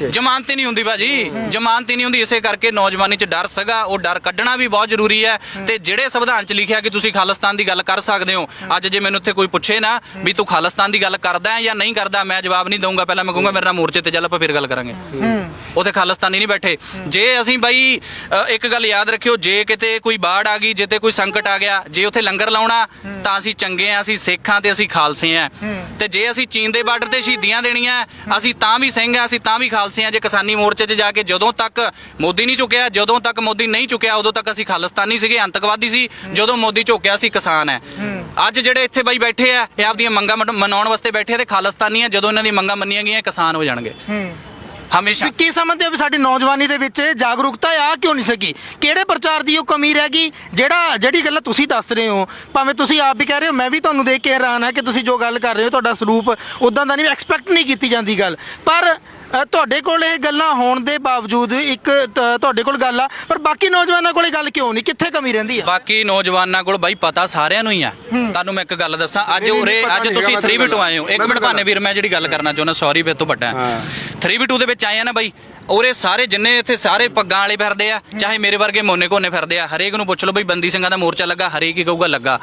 ਜ਼ਮਾਨਤ ਹੀ ਨਹੀਂ ਹੁੰਦੀ ਭਾਜੀ। ਜ਼ਮਾਨਤ ਹੀ ਨਹੀਂ ਹੁੰਦੀ ਇਸੇ ਕਰਕੇ ਨੌਜਵਾਨੀ 'ਚ ਡਰ ਸਗਾ। ਉਹ ਡਰ ਕੱਢਣਾ ਵੀ ਬਹੁਤ ਜ਼ਰੂਰੀ ਹੈ। ਤੇ ਜਿਹੜੇ ਸੰਵਿਧਾਨ 'ਚ ਲਿਖਿਆ ਕਿ ਤੁਸੀਂ ਖਾਲਿਸਤਾਨ ਦੀ ਗੱਲ ਕਰ ਸਕਦੇ ਹੋ ਅੱਜ ਜੇ ਮੈਨੂੰ ਉੱਥੇ ਕੋਈ ਪੁੱਛੇ ਨਾ ਵੀ ਤੂੰ ਖਾਲਿਸਤਾਨ ਦੀ ਗੱਲ ਕਰਦਾ ਹੈ ਜਾਂ ਨਹੀਂ ਕਰਦਾ ਮੈਂ ਜਵਾਬ ਨਹੀਂ ਦਊਂਗਾ। ਪਹਿਲਾਂ ਮੈਂ ਕਹੂੰਗਾ ਮੇਰੇ ਨਾਲ ਮੋਰਚੇ ਤੇ ਚੱਲ ਆਪਾਂ ਫਿਰ ਗੱਲ ਕਰਾਂਗੇ। ਉੱਥੇ ਖਾਲਿਸਤਾਨੀ ਨਹੀਂ ਬੈਠੇ। ਜੇ ਅਸੀਂ ਬਾਈ ਇੱਕ ਗੱਲ ਯਾਦ ਰੱਖਿਓ ਜੇ ਕਿਤੇ ਕੋਈ ਬਾੜ ਆ ਗਈ ਜਿੱਤੇ ਕੋਈ ਸੰਕਟ ਆ ਗਿਆ ਜੇ ਉੱਥੇ ਲੰਗਰ ਲਾਉਣਾ ਤਾਂ ਅਸੀਂ ਚੰਗੇ ਆ ਅਸੀਂ ਸਿੱਖਾਂ ਤੇ ਅਸੀਂ ਖਾਲਸੇ ਆ। ਤੇ ਜੇ ਅਸੀਂ ਚੀਨ ਦੇ ਬਾਰਡਰ ਤੇ ਸ਼ਹੀਦੀਆਂ ਦੇਣੀਆਂ ਅਸੀਂ ਤਾਂ ਵੀ ਸਿੰਘ ਆ ਅਸੀਂ ਤਾਂ ਵੀ ਖਾਲਸੇ ਆ। ਜੇ ਕਿਸਾਨੀ ਮੋਰਚੇ 'ਚ ਜਾ ਕੇ ਜਦੋਂ ਤੱਕ ਮੋਦੀ ਨਹੀਂ ਝੁਕਿਆ ਜਦੋਂ ਤੱਕ ਮੋਦੀ ਨਹੀਂ ਝੁਕਿਆ ਉਦੋਂ ਤੱਕ ਅਸੀਂ ਖਾਲਿਸਤਾਨੀ ਸੀਗੇ ਅੰਤਕਵਾਦੀ ਸੀ। ਜਦੋਂ ਮੋਦੀ ਝੁਕਿਆ ਸੀ ਕਿਸਾਨ ਹੈ। ਅੱਜ ਜਿਹੜੇ ਇੱਥੇ ਬਾਈ ਬੈਠੇ ਆ ਇਹ ਆਪਦੀਆਂ ਮੰਗਾਂ ਮਨ- ਮਨਾਉਣ ਵਾਸਤੇ ਬੈਠੇ ਆ ਤੇ ਖਾਲਿਸਤਾਨੀ ਆ। ਜਦੋਂ ਇਹਨਾਂ ਦੀ ਮੰਗਾਂ ਮੰਨੀਆਂ ਗਈਆਂ ਕਿਸਾਨ ਹੋ ਜਾਣਗੇ। ਹਮੇਸ਼ਾ। ਤੁਸੀਂ ਕੀ ਸਮਝਦੇ ਹੋ ਵੀ ਸਾਡੀ ਨੌਜਵਾਨੀ ਦੇ ਵਿੱਚ ਜਾਗਰੂਕਤਾ ਆ, ਕਿਉਂ ਨਹੀਂ ਸਕੀ ਕਿਹੜੇ ਪ੍ਰਚਾਰ ਦੀ ਉਹ ਕਮੀ ਰਹਿ ਗਈ? ਜਿਹੜਾ, ਜਿਹੜੀ ਗੱਲ ਤੁਸੀਂ ਦੱਸ ਰਹੇ ਹੋ, ਭਾਵੇਂ ਤੁਸੀਂ ਆਪ ਵੀ ਕਹਿ ਰਹੇ ਹੋ, ਮੈਂ ਵੀ ਤੁਹਾਨੂੰ ਦੇਖ ਕੇ ਹੈਰਾਨ ਹਾਂ ਕਿ ਤੁਸੀਂ ਜੋ ਗੱਲ ਕਰ ਰਹੇ ਹੋ, ਤੁਹਾਡਾ ਸਰੂਪ ਉਦਾਂ ਦਾ ਨਹੀਂ ਐਕਸਪੈਕਟ ਨਹੀਂ ਕੀਤੀ ਜਾਂਦੀ ਗੱਲ। ਪਰ ਅ, ਤੁਹਾਡੇ ਕੋਲ ਇਹ ਗੱਲਾਂ ਹੋਣ ਦੇ ਬਾਵਜੂਦ ਇੱਕ ਤ- ਤੁਹਾਡੇ ਕੋਲ ਗੱਲ ਆ ਪਰ ਬਾਕੀ ਨੌਜਵਾਨਾਂ ਕੋਲ ਇਹ ਗੱਲ ਕਿਉਂ ਨਹੀਂ? ਕਿੱਥੇ ਕਮੀ ਰਹਿੰਦੀ ਆ? ਬਾਕੀ ਨੌਜਵਾਨਾਂ ਕੋਲ ਬਾਈ ਪਤਾ ਸਾਰਿਆਂ ਨੂੰ ਹੀ ਆ। ਤੁਹਾਨੂੰ ਮੈਂ ਇੱਕ ਗੱਲ ਦੱਸਾਂ ਅੱਜ ਨਹੀਂ, ਉਰੇ ਪਤਾ ਅੱਜ ਨਹੀਂ ਤੁਸੀਂ ਹੈਗਾ, 3v2 ਮੈਨੂੰ ਆਏ ਹੋ। ਇੱਕ ਮੈਨੂੰ ਮਿੰਟ ਭਾਨੇ ਵੀਰ ਮੈਂ ਜਿਹੜੀ ਗੱਲ ਕਰਨਾ ਚਾਹੁੰਦਾ ਸੌਰੀ ਮੇਰੇ ਤੋਂ ਵੱਡਾ। ਹਾਂ। 3v2 ਦੇ ਵਿੱਚ ਆਏ ਆ ਨਾ ਬਾਈ। ਔਰੇ ਸਾਰੇ ਜਿੰਨੇ ਇੱਥੇ ਸਾਰੇ ਪੱਗਾਂ ਵਾਲੇ ਫਿਰਦੇ ਆ ਚਾਹੇ ਮੇਰੇ ਵਰਗੇ ਮੋਨੇ ਕੋਨੇ ਫਿਰਦੇ ਆ ਹਰੇਕ ਨੂੰ ਪੁੱਛ ਲਓ ਬਈ ਬੰਦੀ ਸਿੰਘਾਂ ਦਾ ਮੋਰਚਾ ਲੱਗਾ ਹਰੇਕ ਹੀ ਕਹੂਗਾ ਲੱਗਾ।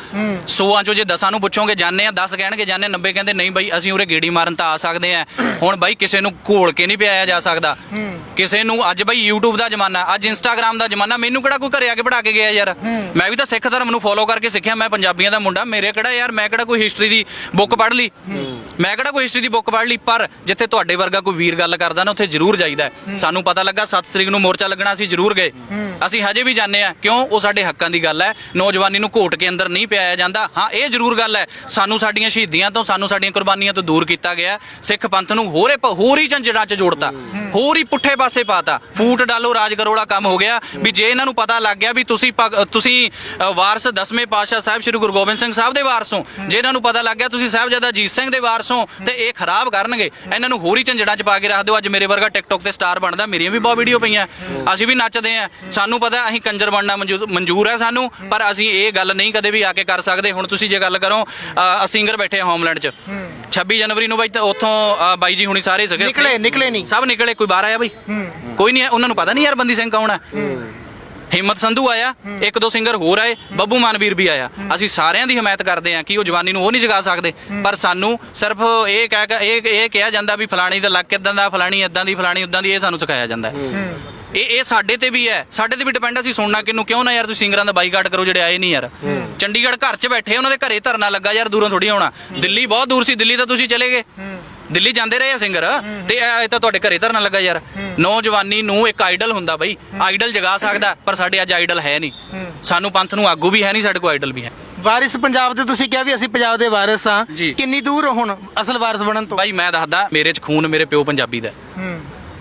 ਸੌਆਂ ਚੋਂ ਜੇ 10 ਨੂੰ ਪੁੱਛੋਗੇ ਜਾਣੇ ਆ 10 ਕਹਿਣਗੇ ਜਾਣੇ 90 ਕਹਿੰਦੇ ਨਹੀਂ ਬਈ ਅਸੀਂ ਉਰੇ ਗੇੜੀ ਮਾਰਨ ਤਾਂ ਆ ਸਕਦੇ ਆ। ਹੁਣ ਬਾਈ ਕਿਸੇ ਨੂੰ ਘੋਲ ਕੇ ਨਹੀਂ ਪਿਆਇਆ ਜਾ ਸਕਦਾ। ਕਿਸੇ ਨੂੰ ਅੱਜ ਬਈ YouTube ਦਾ ਜ਼ਮਾਨਾ ਅੱਜ Instagram ਦਾ ਜ਼ਮਾਨਾ ਮੈਨੂੰ ਕਿਹੜਾ ਕੋਈ ਘਰੇ ਆ ਕੇ ਪੜਾ ਕੇ ਗਿਆ ਯਾਰ? ਮੈਂ ਵੀ ਤਾਂ ਸਿੱਖ ਧਰਮ ਨੂੰ ਫੋਲੋ ਕਰਕੇ ਸਿੱਖਿਆ ਮੈਂ ਪੰਜਾਬੀਆਂ ਦਾ ਮੁੰਡਾ ਮੇਰੇ ਕਿਹੜਾ ਯਾਰ ਮੈਂ ਕਿਹੜਾ ਕੋਈ ਹਿਸਟਰੀ ਦੀ ਬੁੱਕ ਪੜ੍ਹ ਲਈ? ਮੈਂ ਕਿਹੜਾ ਕੋਈ ਹਿਸਟਰੀ ਦੀ ਬੁੱਕ ਪੜ੍ਹ ਲਈ ਪਰ ਜਿੱਥੇ ਤੁਹਾਡੇ ਵਰਗਾ ਕੋਈ ਵੀਰ ਗੱਲ ਕਰਦਾ ਨਾ ਉੱਥੇ ਜ਼ਰੂਰ ਜਾਈਦਾ ਹੈ। ਸਾਨੂੰ ਪਤਾ ਲੱਗਾ 7 ਤਰੀਕ ਨੂੰ ਮੋਰਚਾ ਲੱਗਣਾ ਅਸੀਂ ਜ਼ਰੂਰ ਗਏ। ਅਸੀਂ ਹਜੇ ਵੀ ਜਾਂਦੇ ਆ ਕਿਉਂ? ਉਹ ਸਾਡੇ ਹੱਕਾਂ ਦੀ ਗੱਲ ਹੈ। ਨੌਜਵਾਨੀ ਨੂੰ ਘੋਟ ਕੇ ਅੰਦਰ ਨਹੀਂ ਪਿਆਇਆ ਜਾਂਦਾ। ਹਾਂ ਇਹ ਜ਼ਰੂਰ ਗੱਲ ਹੈ। ਸਾਨੂੰ ਸਾਡੀਆਂ ਸ਼ਹੀਦੀਆਂ ਤੋਂ ਸਾਨੂੰ ਸਾਡੀਆਂ ਕੁਰਬਾਨੀਆਂ ਤੋਂ ਦੂਰ ਕੀਤਾ ਗਿਆ ਸਿੱਖ ਪੰਥ ਨੂੰ ਹੋਰੇ ਪ- ਹੋਰ ਹੀ ਝੰਜੜਾਂ 'ਚ ਜੋੜਤਾ। ਹੋਰ ਹੀ ਪੁੱਠੇ ਪਾਸੇ ਪਾਤਾ। ਫੂਟ ਡਾਲੋ ਰਾਜ ਕਰੋ ਵਾਲਾ ਕੰਮ ਹੋ ਗਿਆ। ਵੀ ਜੇ ਇਹਨਾਂ ਨੂੰ ਪਤਾ ਲੱਗ ਗਿਆ ਵੀ ਤੁਸੀਂ ਪਗ- ਤੁਸੀਂ ਅ, ਵਾਰਸ ਦਸਵੇਂ ਪਾਤਸ਼ਾਹ ਸਾਹਿਬ ਸ੍ਰੀ ਗੁਰੂ ਗੋਬਿੰਦ ਸਿੰਘ ਸਾਹਿਬ ਦੇ ਵਾਰਸ ਹੋ। ਜੇ ਇਹਨਾਂ ਨੂੰ ਪਤਾ ਲੱਗ ਗਿਆ ਤੁਸੀਂ ਸਾਹਿਬਜ਼ਾਦਾ ਅਜੀਤ ਸਿੰਘ ਦੇ ਵਾਰਸ ਹੋ ਤੇ ਇਹ ਖਰਾਬ ਕਰਨਗੇ। ਇਹਨਾਂ ਨੂੰ ਹੋਰ ਹੀ ਝੰਜੜਾਂ 'ਚ ਪਾ ਕੇ ਰੱਖ ਦਿਓ। ਅੱਜ ਮੇਰੇ ਵਰਗਾ ਟਿਕਟੌਕ ਤੇ ਸਟਾਰ ਬਣਦਾ ਮੇਰੀਆਂ ਵੀ ਬਹੁਤ ਵੀਡੀਓ ਪਈਆਂ। ਅਸੀਂ ਵੀ ਨੱਚਦੇ ਆ ਸਾਨੂੰ ਪਤਾ ਅਸੀਂ ਕੰਜਰ ਬਣਨਾ ਮਨਜ਼ੂਰ- ਹੈ ਸਾਨੂੰ ਪਰ ਅਸੀਂ ਇਹ ਗੱਲ ਨਹੀਂ ਕਦੇ ਵੀ ਆ ਕੇ ਕਰ ਸਕਦੇ। ਹੁਣ ਤੁਸੀਂ ਜੇ ਗੱਲ ਕਰੋ ਸਿੰਗਰ ਬੈਠੇ ਹੋਮਲੈਂਡ 'ਚ। 26 ਜਨਵਰੀ ਨੂੰ ਬਾਈ ਤਾਂ ਉੱਥੋਂ ਬਾਈ ਜੀ ਹੁਣੀ ਸਾਰੇ ਸੀਗੇ। ਨਿਕਲੇ ਨਿਕਲੇ ਨਹੀਂ। ਸਭ ਨਿਕਲੇ ਕੋਈ ਬਾਹਰ ਆਇਆ ਬਈ? ਕੋਈ ਨਹੀਂ ਉਹਨਾਂ ਨੂੰ ਪਤਾ ਨਹੀਂ ਯਾਰ ਬੰਦੀ ਸਿੰਘ ਕੌਣ ਹੈ ਹਿੰਮਤ ਸੰਧੂ ਆਇਆ, ਇੱਕ ਦੋ ਸਿੰਗਰ ਹੋਰ ਆਏ, ਬੱਬੂ ਮਾਨਵੀਰ ਵੀ ਆਇਆ। ਅਸੀਂ ਸਾਰਿਆਂ ਦੀ ਹਮਾਇਤ ਕਰਦੇ ਹਾਂ ਕਿ ਉਹ ਜਵਾਨੀ ਨੂੰ ਉਹ ਨਹੀਂ ਜਗਾ ਸਕਦੇ। ਪਰ ਸਾਨੂੰ ਸਿਰਫ ਇਹ ਕਹਿ ਕੇ ਇਹ ਇਹ ਕਿਹਾ ਜਾਂਦਾ ਵੀ ਫਲਾਣੀ ਦਾ ਲੱਕ ਇਦਾਂ ਦਾ, ਫਲਾਣੀ ਇਦਾਂ ਦੀ, ਫਲਾਣੀ ਉਦਾਂ ਦੀ, ਇਹ ਸਾਨੂੰ ਸਿਖਾਇਆ ਜਾਂਦਾ ਇਹ ਇਹ ਸਾਡੇ ਤੇ ਵੀ ਹੈ। ਸਾਡੇ ਤੇ ਵੀ ਡਿਪੈਂਡ ਹੈ ਅਸੀਂ ਸੁਣਨਾ ਕਿਨੂੰ ਕਿਉਂ ਨਾ ਯਾਰ ਤੁਸੀਂ ਸਿੰਗਰਾਂ ਦਾ ਬਾਈਕਾਟ ਕਰੋ ਜਿਹੜੇ ਆਏ ਨਹੀਂ ਯਾਰ। ਚੰਡੀਗੜ੍ਹ ਘਰ 'ਚ ਬੈਠੇ, ਉਹਨਾਂ ਦੇ ਘਰੇ ਧਰਨਾ ਲੱਗਾ ਯਾਰ, ਦੂਰੋਂ ਥੋੜੀ ਆਉਣਾ। ਦਿੱਲੀ ਬਹੁਤ ਦੂਰ ਸੀ, ਦਿੱਲੀ ਤਾਂ ਤੁਸੀਂ ਚਲੇ ਗਏ। ਦਿੱਲੀ ਜਾਂਦੇ ਰਹੇ ਆ ਸਿੰਗਰ ਤੇ ਇਹ ਤਾਂ ਤੁਹਾਡੇ ਘਰੇ ਧਰਨਾ ਲੱਗਾ ਯਾਰ। ਨੌਜਵਾਨੀ ਨੂੰ ਇੱਕ ਆਈਡਲ ਹੁੰਦਾ ਬਈ। ਆਈਡਲ ਜਗਾ ਸਕਦਾ ਪਰ ਸਾਡੇ ਅੱਜ ਆਈਡਲ ਹੈ ਨਹੀਂ। ਸਾਨੂੰ ਪੰਥ ਨੂੰ ਆਗੂ ਵੀ ਹੈ ਨਹੀਂ ਸਾਡੇ ਕੋਲ ਆਈਡਲ ਵੀ ਹੈ ਵਾਰਿਸ ਪੰਜਾਬ ਦੇ ਤੁਸੀਂ ਕਿਹਾ ਵੀ ਅਸੀਂ ਪੰਜਾਬ ਦੇ ਵਾਰਿਸ ਆ। ਕਿੰਨੀ ਦੂਰ ਹੁਣ ਅਸਲ ਵਾਰਿਸ ਬਣਨ ਤੋਂ? ਬਾਈ ਮੈਂ ਦੱਸਦਾ ਮੇਰੇ 'ਚ ਖੂਨ ਮੇਰੇ ਪਿਓ ਪੰਜਾਬੀ ਦਾ।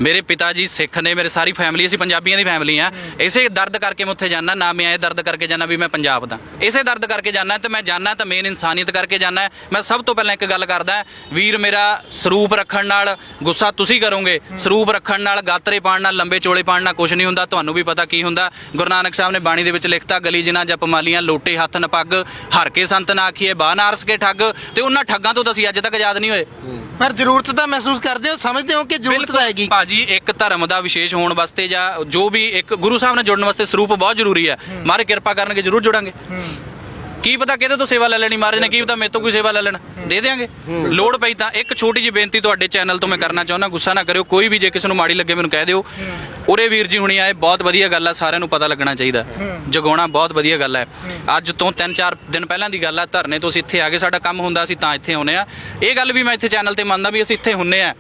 ਮੇਰੇ ਪਿਤਾ ਜੀ ਸਿੱਖ ਨੇ, ਮੇਰੇ ਸਾਰੀ ਫੈਮਿਲੀ ਅਸੀਂ ਪੰਜਾਬੀਆਂ ਦੀ ਫੈਮਿਲੀ ਆ। ਇਸੇ ਦਰਦ ਕਰਕੇ ਮੈਂ ਉੱਥੇ ਜਾਣਾ ਨਾ ਮੈਂ ਇਹ ਦਰਦ ਕਰਕੇ ਜਾਣਾ ਵੀ ਮੈਂ ਪੰਜਾਬ ਦਾ। ਇਸੇ ਦਰਦ ਕਰਕੇ ਜਾਣਾ ਤੇ ਮੈਂ ਜਾਣਾ ਤਾਂ ਮੇਨ ਇਨਸਾਨੀਅਤ ਕਰਕੇ ਜਾਣਾ ਮੈਂ ਸਭ ਤੋਂ ਪਹਿਲਾਂ ਇੱਕ ਗੱਲ ਕਰਦਾ, ਵੀਰ ਮੇਰਾ ਸਰੂਪ ਰੱਖਣ ਨਾਲ ਗੁੱਸਾ ਤੁਸੀਂ ਕਰੋਗੇ। ਸਰੂਪ ਰੱਖਣ ਨਾਲ ਗਾਤਰੇ ਪਾਣ ਨਾਲ, ਲੰਬੇ ਚੋਲੇ ਪਾਣ ਨਾਲ ਕੁਝ ਨਹੀਂ ਹੁੰਦਾ, ਤੁਹਾਨੂੰ ਵੀ ਪਤਾ ਕੀ ਹੁੰਦਾ। ਗੁਰੂ ਨਾਨਕ ਸਾਹਿਬ ਨੇ ਬਾਣੀ ਦੇ ਵਿੱਚ ਲਿਖਤਾ, ਗਲੀ ਜਿਨਾ ਜਪ ਮਾਲੀਆਂ, ਲੋਟੇ ਹੱਥ ਨਪੱਗ ਹਰ ਕੇ ਸੰਤ ਨਾ ਆਖੀਏ, ਬਾਹ ਨਾਰਸ ਕੇ ਠੱਗ। ਤੇ ਉਹਨਾਂ ਠੱਗਾਂ ਤੋਂ ਤਾਂ ਅਸੀਂ ਅੱਜ ਤੱਕ ਆਜ਼ਾਦ ਨਹੀਂ ਹੋਏ। ਪਰ ਜ਼ਰੂਰਤ ਤਾਂ ਮਹਿਸੂਸ ਕਰਦੇ ਹੋ ਸਮਝਦੇ ਹੋ ਕਿ ਜ਼ਰੂਰਤ ਤਾਂ ਹੈਗੀ। ਭਾਜੀ ਇੱਕ ਧਰਮ ਦਾ ਵਿਸ਼ੇਸ਼ ਹੋਣ ਵਾਸਤੇ ਜਾਂ ਜੋ ਵੀ ਇੱਕ ਗੁਰੂ ਸਾਹਿਬ ਨਾਲ ਜੁੜਨ ਵਾਸਤੇ ਸਰੂਪ ਬਹੁਤ ਜ਼ਰੂਰੀ ਹੈ। ਮਾਰੇ ਕਿਰਪਾ ਕਰਨਗੇ ਜ਼ਰੂਰ ਜੁੜਾਂਗੇ। ਕੀ ਪਤਾ ਕਿਹਦੇ ਤੋਂ ਸੇਵਾ ਲੈ ਲੈਣੀ ਮਹਾਰਾਜ ਨੇ ਕੀ ਪਤਾ ਮੇਰੇ ਤੋਂ ਕੋਈ ਸੇਵਾ ਲੈ ਲੈਣ। ਦੇ ਦੇਾਂਗੇ ਲੋੜ ਪਈ ਤਾਂ ਇੱਕ ਛੋਟੀ ਜਿਹੀ ਬੇਨਤੀ ਤੁਹਾਡੇ ਚੈਨਲ ਤੋਂ ਮੈਂ ਕਰਨਾ ਚਾਹੁੰਦਾ ਗੁੱਸਾ ਨਾ ਕਰਿਓ ਕੋਈ ਵੀ ਜੇ ਕਿਸੇ ਨੂੰ ਮਾੜੀ ਲੱਗੇ ਮੈਨੂੰ ਕਹਿ ਦਿਓ। ਉਰੇ ਵੀਰ ਜੀ ਹੁਣੀ ਆਏ ਬਹੁਤ ਵਧੀਆ ਗੱਲ ਆ ਸਾਰਿਆਂ ਨੂੰ ਪਤਾ ਲੱਗਣਾ ਚਾਹੀਦਾ। ਜਗਾਉਣਾ ਬਹੁਤ ਵਧੀਆ ਗੱਲ ਹੈ। ਅੱਜ ਤੋਂ 3-4 ਦਿਨ ਪਹਿਲਾਂ ਦੀ ਗੱਲ ਆ ਧਰਨੇ ਤੋਂ ਅਸੀਂ ਇੱਥੇ ਆ ਕੇ ਸਾਡਾ ਕੰਮ ਹੁੰਦਾ ਅਸੀਂ ਤਾਂ ਇੱਥੇ ਆਉਨੇ ਆ। ਇਹ ਗੱਲ ਵੀ ਮੈਂ ਇੱਥੇ ਚੈਨਲ ਤੇ ਮੰਨਦਾ ਵੀ ਅਸੀਂ ਇੱਥੇ ਹੁੰਨੇ ਆ।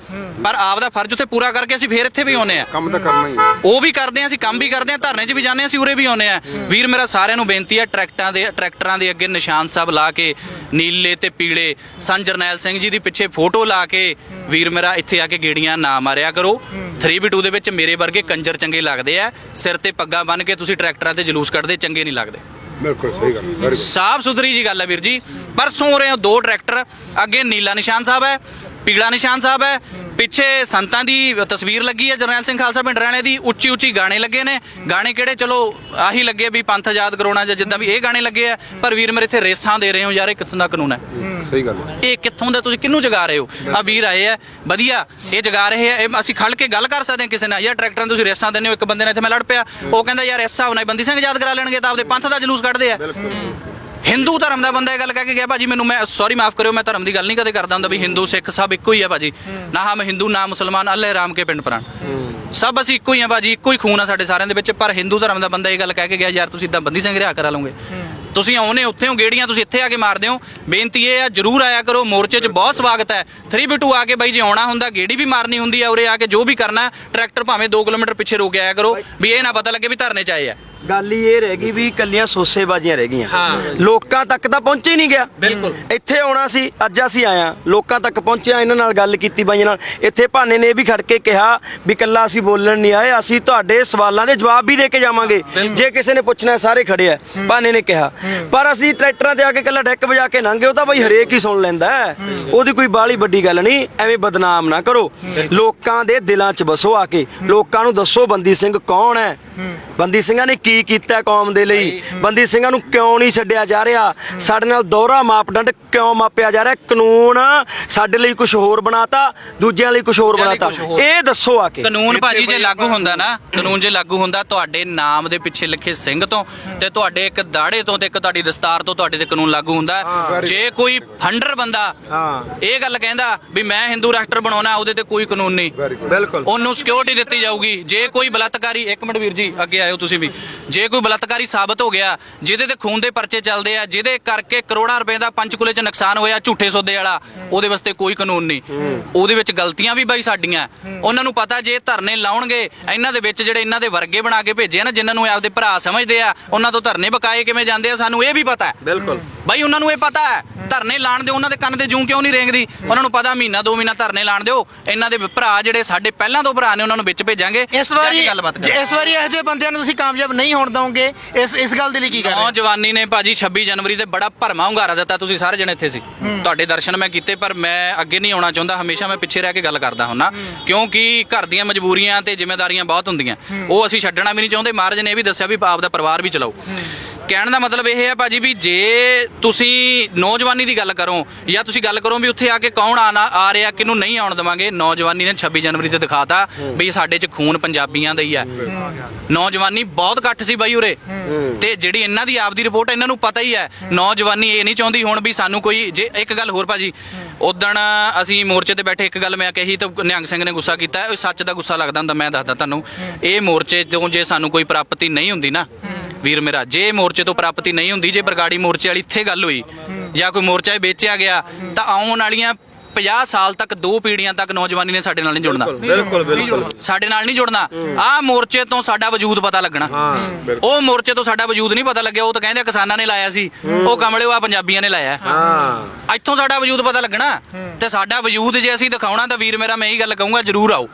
ਪਰ ਆਪ ਦਾ ਫਰਜ਼ ਉੱਥੇ ਪੂਰਾ ਕਰਕੇ ਅਸੀਂ ਫੇਰ ਇੱਥੇ ਵੀ ਆਉਨੇ ਆ। ਕੰਮ ਤਾਂ ਕਰਨਾ ਹੀ ਉਹ ਵੀ ਕਰਦੇ ਆ ਅਸੀਂ ਕੰਮ ਵੀ ਕਰਦੇ ਆ ਧਰਨੇ 'ਚ ਵੀ ਜਾਂਦੇ ਆ ਅਸੀਂ ਉਰੇ ਵੀ ਆਉਨੇ ਆ। ਵੀਰ ਮੇਰਾ ਸਾਰਿਆਂ ਨੂੰ ਬੇਨਤੀ ਹੈ ਟਰੈਕਟਰਾਂ ਦੇ ਟਰੈਕਟਰਾਂ ਦੇ ਅੱਗੇ ਨਿਸ਼ਾਨ ਸਾਹਿਬ ਲਾ ਕੇ ਨੀਲੇ ਤੇ ਪੀਲੇ ਸੰਤ ਜਰਨੈਲ ਸਿੰਘ ਜੀ ਦੀ ਪਿੱਛੇ ਫੋਟੋ ਲਾ ਕੇ ਵੀਰ ਮੇਰਾ ਇੱਥੇ ਆ ਕੇ ਗੇੜੀਆਂ ਨਾ ਮਾਰਿਆ ਕਰੋ। 3v2 ਦੇ ਵਿੱਚ ਮੇਰੇ ਵਰਗੇ ਕੰਜਰ ਚੰਗੇ ਲੱਗਦੇ ਆ। ਸਿਰ ਤੇ ਪੱਗਾਂ ਬੰਨ ਕੇ ਤੁਸੀਂ ਟਰੈਕਟਰਾਂ ਤੇ ਜਲੂਸ ਕੱਢਦੇ ਚੰਗੇ ਨਹੀਂ ਲੱਗਦੇ। ਬਿਲਕੁਲ ਸਹੀ ਗੱਲ ਸਾਫ਼ ਸੁਥਰੀ ਜੀ ਗੱਲ ਹੈ ਵੀਰ ਜੀ। ਪਰਸੋਂ ਹੋ ਰਹੇ ਹੋ ਦੋ ਟਰੈਕਟਰ ਅੱਗੇ ਨੀਲਾ ਨਿਸ਼ਾਨ ਸਾਹਿਬ ਹੈ ਪੀਲਾ ਨਿਸ਼ਾਨ ਸਾਹਿਬ ਹੈ। ਪਿੱਛੇ ਸੰਤਾਂ ਦੀ ਤਸਵੀਰ ਲੱਗੀ ਹੈ ਜਰਨੈਲ ਸਿੰਘ ਖਾਲਸਾ ਪਿੰਡ ਰਹਿਣੇ ਦੀ। ਉੱਚੀ ਉੱਚੀ ਗਾਣੇ ਲੱਗੇ ਨੇ। ਗਾਣੇ ਕਿਹੜੇ? ਚਲੋ ਆਹੀ ਲੱਗੇ ਵੀ ਪੰਥ ਆਜ਼ਾਦ ਕਰਾਉਣਾ ਜਾਂ ਜਿੱਦਾਂ ਵੀ ਇਹ ਗਾਣੇ ਲੱਗੇ ਆ। ਪਰ ਵੀਰ ਮੇਰੇ ਇੱਥੇ ਰੇਸਾਂ ਦੇ ਰਹੇ ਹੋ ਯਾਰ ਇਹ ਕਿੱਥੋਂ ਦਾ ਕਾਨੂੰਨ ਹੈ? ਸਹੀ ਗੱਲ ਹੈ। ਇਹ ਕਿੱਥੋਂ ਦਾ ਤੁਸੀਂ ਕਿਹਨੂੰ ਜਗਾ ਰਹੇ ਹੋ? ਆ ਵੀਰ ਆਏ ਆ ਵਧੀਆ ਇਹ ਜਗਾ ਰਹੇ ਆ। ਇਹ ਅਸੀਂ ਖੜ ਕੇ ਗੱਲ ਕਰ ਸਕਦੇ ਹਾਂ ਕਿਸੇ ਨਾਲ। ਯਾਰ ਟਰੈਕਟਰਾਂ ਨੂੰ ਤੁਸੀਂ ਰੇਸਾਂ ਦਿੰਦੇ ਹੋ ਇੱਕ ਬੰਦੇ ਨਾਲ ਇੱਥੇ ਮੈਂ ਲੜ ਪਿਆ। ਉਹ ਕਹਿੰਦਾ ਯਾਰ ਇਸ ਹਿਸਾਬ ਨਾਲ ਬੰਦੀ ਸਿੰਘ ਆਜ਼ਾਦ ਕਰਾ ਲੈਣਗੇ ਤਾਂ ਆਪਦੇ ਪੰਥ ਦਾ ਜਲੂਸ ਕੱਢਦੇ ਆ। ਹਿੰਦੂ ਧਰਮ ਦਾ ਬੰਦਾ ਇਹ ਗੱਲ ਕਹਿ ਕੇ ਗਿਆ, ਭਾਜੀ, ਮੈਨੂੰ ਮੈਂ ਸੌਰੀ ਮਾਫ ਕਰਿਓ, ਮੈਂ ਧਰਮ ਦੀ ਗੱਲ ਨਹੀਂ ਕਦੇ ਕਰਦਾ ਹੁੰਦਾ ਵੀ ਹਿੰਦੂ, ਸਿੱਖ ਸਭ ਇੱਕੋ ਹੀ ਆ ਭਾਜੀ। ਨਾ ਹਮ ਹਿੰਦੂ, ਨਾ ਮੁਸਲਮਾਨ, ਅੱਲੇ ਰਾਮ ਕੇ ਪਿੰਡ ਪ੍ਰਾਣ। ਸਭ ਅਸੀਂ ਇੱਕੋ ਹੀ ਆ ਭਾਜੀ, ਇੱਕੋ ਹੀ ਖੂਨ ਆ ਸਾਡੇ ਸਾਰਿਆਂ ਦੇ ਵਿੱਚ। ਪਰ ਹਿੰਦੂ ਧਰਮ ਦਾ ਬੰਦਾ ਇਹ ਗੱਲ ਕਹਿ ਕੇ ਗਿਆ, ਯਾਰ, ਤੁਸੀਂ ਇਦਾਂ ਬੰਦੀ ਸਿੰਘ ਰਿਹਾ ਕਰਾ ਲਓਗੇ। ਤੁਸੀਂ ਆਉਨੇ ਉੱਥੇ ਹੋ ਗੇੜੀਆਂ, ਤੁਸੀਂ ਇੱਥੇ ਆ ਕੇ ਮਾਰਦੇ ਹੋ। ਬੇਨਤੀ ਇਹ ਆ, ਜਰੂਰ ਆਇਆ ਕਰੋ, ਮੋਰਚੇ 'ਚ ਬਹੁਤ ਸਵਾਗਤ ਹੈ। 3v2 ਆ ਕੇ ਬਾਈ, ਜੇ ਆਉਣਾ ਹੁੰਦਾ, ਗੇੜੀ ਵੀ ਮਾਰਨੀ ਹੁੰਦੀ ਆ ਉਰੇ ਆ ਕੇ, ਜੋ ਵੀ ਕਰਨਾ, ਟਰੈਕਟਰ ਭਾਵੇਂ 2 ਕਿਲੋਮੀਟਰ ਪਿੱਛੇ ਰੋਕ ਆਇਆ ਕਰੋ, ਵੀ ਇਹ ਨਾ ਪਤਾ ਲੱਗੇ ਵੀ ਧਰਨੇ 'ਚ ਆਏ ਆ। ਗੱਲ ਹੀ ਇਹ ਰਹਿ ਗਈ ਵੀ ਕੱਲੀਆਂ ਸੋਸੇਬਾਜ਼ੀਆਂ ਰਹਿ ਗਈਆਂ। ਲੋਕਾਂ ਤੱਕ ਤਾਂ ਪਹੁੰਚੇ ਨਹੀਂ ਗਿਆ। ਬਿਲਕੁਲ। ਇੱਥੇ ਆਉਣਾ ਸੀ ਅੱਜ ਅਸੀਂ ਆਇਆ ਲੋਕਾਂ ਤੱਕ ਪਹੁੰਚਿਆ ਇਹਨਾਂ ਨਾਲ ਗੱਲ ਕੀਤੀ ਬਾਈਆਂ ਨਾਲ। ਇੱਥੇ ਭਾਨੇ ਨੇ ਵੀ ਖੜ ਕੇ ਕਿਹਾ ਵੀ ਕੱਲਾ ਅਸੀਂ ਬੋਲਣ ਨਹੀਂ ਆਏ ਅਸੀਂ ਤੁਹਾਡੇ ਸਵਾਲਾਂ ਦੇ ਜਵਾਬ ਵੀ ਦੇ ਕੇ ਜਾਵਾਂਗੇ। ਜੇ ਕਿਸੇ ਨੇ ਪੁੱਛਣਾ ਸਾਰੇ ਖੜੇ ਆ ਭਾਨੇ ਨੇ ਕਿਹਾ। ਪਰ ਅਸੀਂ ਟਰੈਕਟਰਾਂ ਤੇ ਆ ਕੇ ਕੱਲਾ ਡੈਕ ਵਜਾ ਕੇ ਲੰਘੇ ਉਹ ਤਾਂ ਬਾਈ ਹਰੇਕ ਹੀ ਸੁਣ ਲੈਂਦਾ। ਉਹਦੀ ਕੋਈ ਬਾਲੀ ਵੱਡੀ ਗੱਲ ਨਹੀਂ ਐਵੇਂ ਬਦਨਾਮ ਨਾ ਕਰੋ। ਲੋਕਾਂ ਦੇ ਦਿਲਾਂ 'ਚ ਬਸੋ ਆ ਕੇ। ਲੋਕਾਂ ਨੂੰ ਦੱਸੋ ਬੰਦੀ ਸਿੰਘ ਕੌਣ ਹੈ। ਬੰਦੀ ਸਿੰਘਾਂ ਨੇ ਕੀ ਕੀਤਾ ਕੌਮ ਦੇ ਲਈ? ਬੰਦੀ ਸਿੰਘਾਂ ਨੂੰ ਕਿਉਂ ਨਹੀਂ ਛੱਡਿਆ ਜਾ ਰਿਹਾ? ਸਾਡੇ ਨਾਲ ਦੋਹਰਾ ਮਾਪਦੰਡ ਕਿਉਂ ਮਾਪਿਆ ਜਾ ਰਿਹਾ? ਕਾਨੂੰਨ ਸਾਡੇ ਲਈ ਕੁਝ ਹੋਰ ਬਣਾਤਾ ਦੂਜਿਆਂ ਲਈ ਕੁਝ ਹੋਰ ਬਣਾਤਾ। ਇਹ ਦੱਸੋ ਆ ਕੇ। ਕਾਨੂੰਨ ਭਾਜੀ ਜੇ ਲਾਗੂ ਹੁੰਦਾ ਨਾ ਕਾਨੂੰਨ ਜੇ ਲਾਗੂ ਹੁੰਦਾ ਤੁਹਾਡੇ ਨਾਮ ਦੇ ਪਿੱਛੇ ਲਿਖੇ ਸਿੰਘ ਤੋਂ ਤੇ ਤੁਹਾਡੇ ਇੱਕ ਦਾੜੇ ਤੋਂ ਤੇ ਇੱਕ ਤੁਹਾਡੀ ਦਸਤਾਰ ਤੋਂ ਤੁਹਾਡੇ ਤੇ ਕਾਨੂੰਨ ਲਾਗੂ ਹੁੰਦਾ। ਜੇ ਕੋਈ ਫੰਡਰ ਬੰਦਾ ਹਾਂ। ਇਹ ਗੱਲ ਕਹਿੰਦਾ ਵੀ ਮੈਂ ਹਿੰਦੂ ਰਾਸ਼ਟਰ ਬਣਾਉਣਾ ਉਹਦੇ ਤੇ ਕੋਈ ਕਾਨੂੰਨ ਨਹੀਂ। ਬਿਲਕੁਲ। ਉਹਨੂੰ ਸਿਕਿਉਰਿਟੀ ਦਿੱਤੀ ਜਾਊਗੀ। ਜੇ ਕੋਈ ਬਲਾਤਕਾਰੀ ਇੱਕ ਮਿੰਟ ਵੀਰ ਜੀ ਅੱਗੇ ਆਇਓ ਤੁਸੀਂ ਵੀ। ਜੇ ਕੋਈ ਬਲਾਤਕਾਰੀ ਸਾਬਤ ਹੋ ਗਿਆ ਜਿਹਦੇ ਤੇ ਖੂਨ ਦੇ ਪਰਚੇ ਚੱਲਦੇ ਆ ਜਿਹਦੇ ਕਰਕੇ ਕਰੋੜਾਂ ਰੁਪਏ ਦਾ ਪੰਚਕੂਲੇ 'ਚ ਨੁਕਸਾਨ ਹੋਇਆ ਝੂਠੇ ਸੌਦੇ ਵਾਲਾ ਉਹਦੇ ਵਾਸਤੇ ਕੋਈ ਕਾਨੂੰਨ ਨਹੀਂ। ਉਹਦੇ ਵਿੱਚ ਗਲਤੀਆਂ ਵੀ ਬਾਈ ਸਾਡੀਆਂ। ਉਹਨਾਂ ਨੂੰ ਪਤਾ ਜੇ ਧਰਨੇ ਲਾਉਣਗੇ ਇਹਨਾਂ ਦੇ ਵਿੱਚ ਜਿਹੜੇ ਇਹਨਾਂ ਦੇ ਵਰਗੇ ਬਣਾ ਕੇ ਭੇਜੇ ਆ ਨਾ ਜਿਨ੍ਹਾਂ ਨੂੰ ਇਹ ਆਪਦੇ ਭਰਾ ਸਮਝਦੇ ਆ ਉਹਨਾਂ ਤੋਂ ਧਰਨੇ ਬਕਾਏ ਕਿਵੇਂ ਜਾਂਦੇ ਆ ਸਾਨੂੰ ਇਹ ਵੀ ਪਤਾ ਹੈ। ਬਿਲਕੁਲ। ਬਾਈ ਉਹਨਾਂ ਨੂੰ ਇਹ ਪਤਾ ਹੈ ਧਰਨੇ ਲਾਣ ਦੇ ਉਹਨਾਂ ਦੇ ਕੰਨ ਤੇ ਜੂੰ ਕਿਉਂ ਨਹੀਂ ਰੇਂਗਦੀ? ਉਹਨਾਂ ਨੂੰ ਪਤਾ ਮਹੀਨਾ ਦੋ ਮਹੀਨਾ ਧਰਨੇ ਲਾਣ ਦਿਓ। ਇਹਨਾਂ ਦੇ ਭਰਾ ਜਿਹੜੇ ਸਾਡੇ ਪਹਿਲਾਂ ਤੋਂ ਭਰਾ ਨੇ ਉਹਨਾਂ ਨੂੰ ਵਿੱਚ ਭੇਜਾਂਗੇ। ਇਸ ਵਾਰੀ। ਇਸ ਵਾਰੀ ਇਹੋ ਜਿਹੇ ਬੰਦਿਆਂ ਨੂੰ ਤੁਸੀਂ ਕਾਮਯਾਬ ਨਹੀਂ ਹੋਣ ਦਵੋਗੇ? ਇਸ ਇਸ ਗੱਲ ਦੇ ਲਈ ਕੀ ਕਰ ਰਹੇ ਹੋ? ਨੌਜਵਾਨੀ ਨੇ ਭਾਜੀ 26 ਜਨਵਰੀ ਤੇ ਬੜਾ ਭਰਮਾ ਹੁੰਗਾਰਾ ਦਿੱਤਾ। ਤੁਸੀਂ ਸਾਰੇ ਜਣੇ ਇੱਥੇ ਸੀ। ਤੁਹਾਡੇ ਦਰਸ਼ਨ ਮੈਂ ਕੀਤੇ ਪਰ ਮੈਂ ਅੱਗੇ ਨਹੀਂ ਆਉਣਾ ਚਾਹੁੰਦਾ। ਹਮੇਸ਼ਾ ਮੈਂ ਪਿੱਛੇ ਰਹਿ ਕੇ ਗੱਲ ਕਰਦਾ ਹੁੰਨਾ। ਕਿਉਂਕਿ ਘਰ ਦੀਆਂ ਮਜਬੂਰੀਆਂ ਤੇ ਜ਼ਿੰਮੇਵਾਰੀਆਂ ਬਹੁਤ ਹੁੰਦੀਆਂ। ਉਹ ਅਸੀਂ ਛੱਡਣਾ ਵੀ ਨਹੀਂ ਚਾਹੁੰਦੇ। ਮਹਾਰਾਜ ਨੇ ਇਹ ਵੀ ਦੱਸਿਆ ਵੀ ਆਪ ਦਾ ਪਰਿਵਾਰ ਵੀ ਚਲਾਓ। ਕਹਿਣ ਦਾ ਮਤਲਬ ਇਹ ਹੈ ਭਾਜੀ ਵੀ ਜੇ ਤੁਸੀਂ ਨੌਜਵਾਨੀ ਦੀ ਗੱਲ ਕਰੋ ਜਾਂ ਤੁਸੀਂ ਗੱਲ ਕਰੋ ਵੀ ਉੱਥੇ ਆ ਕੇ ਕੌਣ ਆਣਾ ਆ ਰਿਹਾ, ਕਿਹਨੂੰ ਨਹੀਂ ਆਉਣ ਦੇਵਾਂਗੇ, ਨੌਜਵਾਨੀ ਨੇ 26 ਜਨਵਰੀ ਤੇ ਦਿਖਾਤਾ ਵੀ ਸਾਡੇ 'ਚ ਖੂਨ ਪੰਜਾਬੀਆਂ ਦਾ ਹੀ ਹੈ। ਨੌਜਵਾਨੀ ਬਹੁਤ ਘੱਟ ਸੀ ਬਾਈ ਉਰੇ। ਤੇ ਜਿਹੜੀ ਇਹਨਾਂ ਦੀ ਆਪਦੀ ਰਿਪੋਰਟ ਇਹਨਾਂ ਨੂੰ ਪਤਾ ਹੀ ਹੈ। ਨੌਜਵਾਨੀ ਇਹ ਨਹੀਂ ਚਾਹੁੰਦੀ ਹੁਣ ਵੀ ਸਾਨੂੰ ਕੋਈ ਜੇ ਇੱਕ ਗੱਲ ਹੋਰ ਭਾਜੀ ਉਦਣ ਅਸੀਂ ਮੋਰਚੇ ਤੇ ਬੈਠੇ, ਇੱਕ ਗੱਲ ਮੈਂ ਕਹੀ ਤਾਂ ਨਿਹੰਗ ਸਿੰਘ ਨੇ ਗੁੱਸਾ ਕੀਤਾ ਉਹ ਸੱਚ ਦਾ ਗੁੱਸਾ ਲੱਗਦਾ ਹੁੰਦਾ, ਮੈਂ ਦੱਸਦਾ ਤੁਹਾਨੂੰ। ਇਹ ਮੋਰਚੇ ਤੋਂ ਜੇ ਸਾਨੂੰ ਕੋਈ ਪ੍ਰਾਪਤੀ ਨਹੀਂ ਹੁੰਦੀ ਨਾ ਵੀਰ ਮੇਰਾ ਜੇ ਮੋਰਚੇ ਤੋਂ ਪ੍ਰਾਪਤੀ ਨਹੀਂ ਹੁੰਦੀ ਜੇ ਬਰਗਾੜੀ ਮੋਰਚੇ ਵਾਲੀ ਇੱਥੇ ਗੱਲ ਹੋਈ ਜਾਂ ਕੋਈ ਮੋਰਚਾ ਹੀ ਵੇਚਿਆ ਗਿਆ ਤਾਂ ਆਉਣ ਵਾਲੀਆਂ 50 ਸਾਲ ਤੱਕ ਦੋ ਪੀੜ੍ਹੀਆਂ ਤੱਕ ਨੌਜਵਾਨੀ ਨੇ ਸਾਡੇ ਨਾਲ ਨਹੀਂ ਜੁੜਨਾ। ਬਿਲਕੁਲ ਬਿਲਕੁਲ ਸਾਡੇ ਨਾਲ ਨਹੀਂ ਜੁੜਨਾ। ਆਹ ਮੋਰਚੇ ਤੋਂ ਸਾਡਾ ਵਜੂਦ ਪਤਾ ਲੱਗਣਾ। ਉਹ ਮੋਰਚੇ ਤੋਂ ਸਾਡਾ ਵਜੂਦ ਨਹੀਂ ਪਤਾ ਲੱਗਿਆ ਉਹ ਤਾਂ ਕਹਿੰਦੇ ਕਿਸਾਨਾਂ ਨੇ ਲਾਇਆ ਸੀ। ਉਹ ਕਮਲੇ ਉਹ ਆ ਪੰਜਾਬੀਆਂ ਨੇ ਲਾਇਆ। ਹਾਂ। ਇੱਥੋਂ ਸਾਡਾ ਵਜੂਦ ਪਤਾ ਲੱਗਣਾ ਤੇ ਸਾਡਾ ਵਜੂਦ ਜੇ ਅਸੀਂ ਦਿਖਾਉਣਾ ਤਾਂ ਵੀਰ ਮੇਰਾ ਮੈਂ ਇਹੀ ਗੱਲ ਕਹੂੰਗਾ ਜਰੂਰ ਆਓ।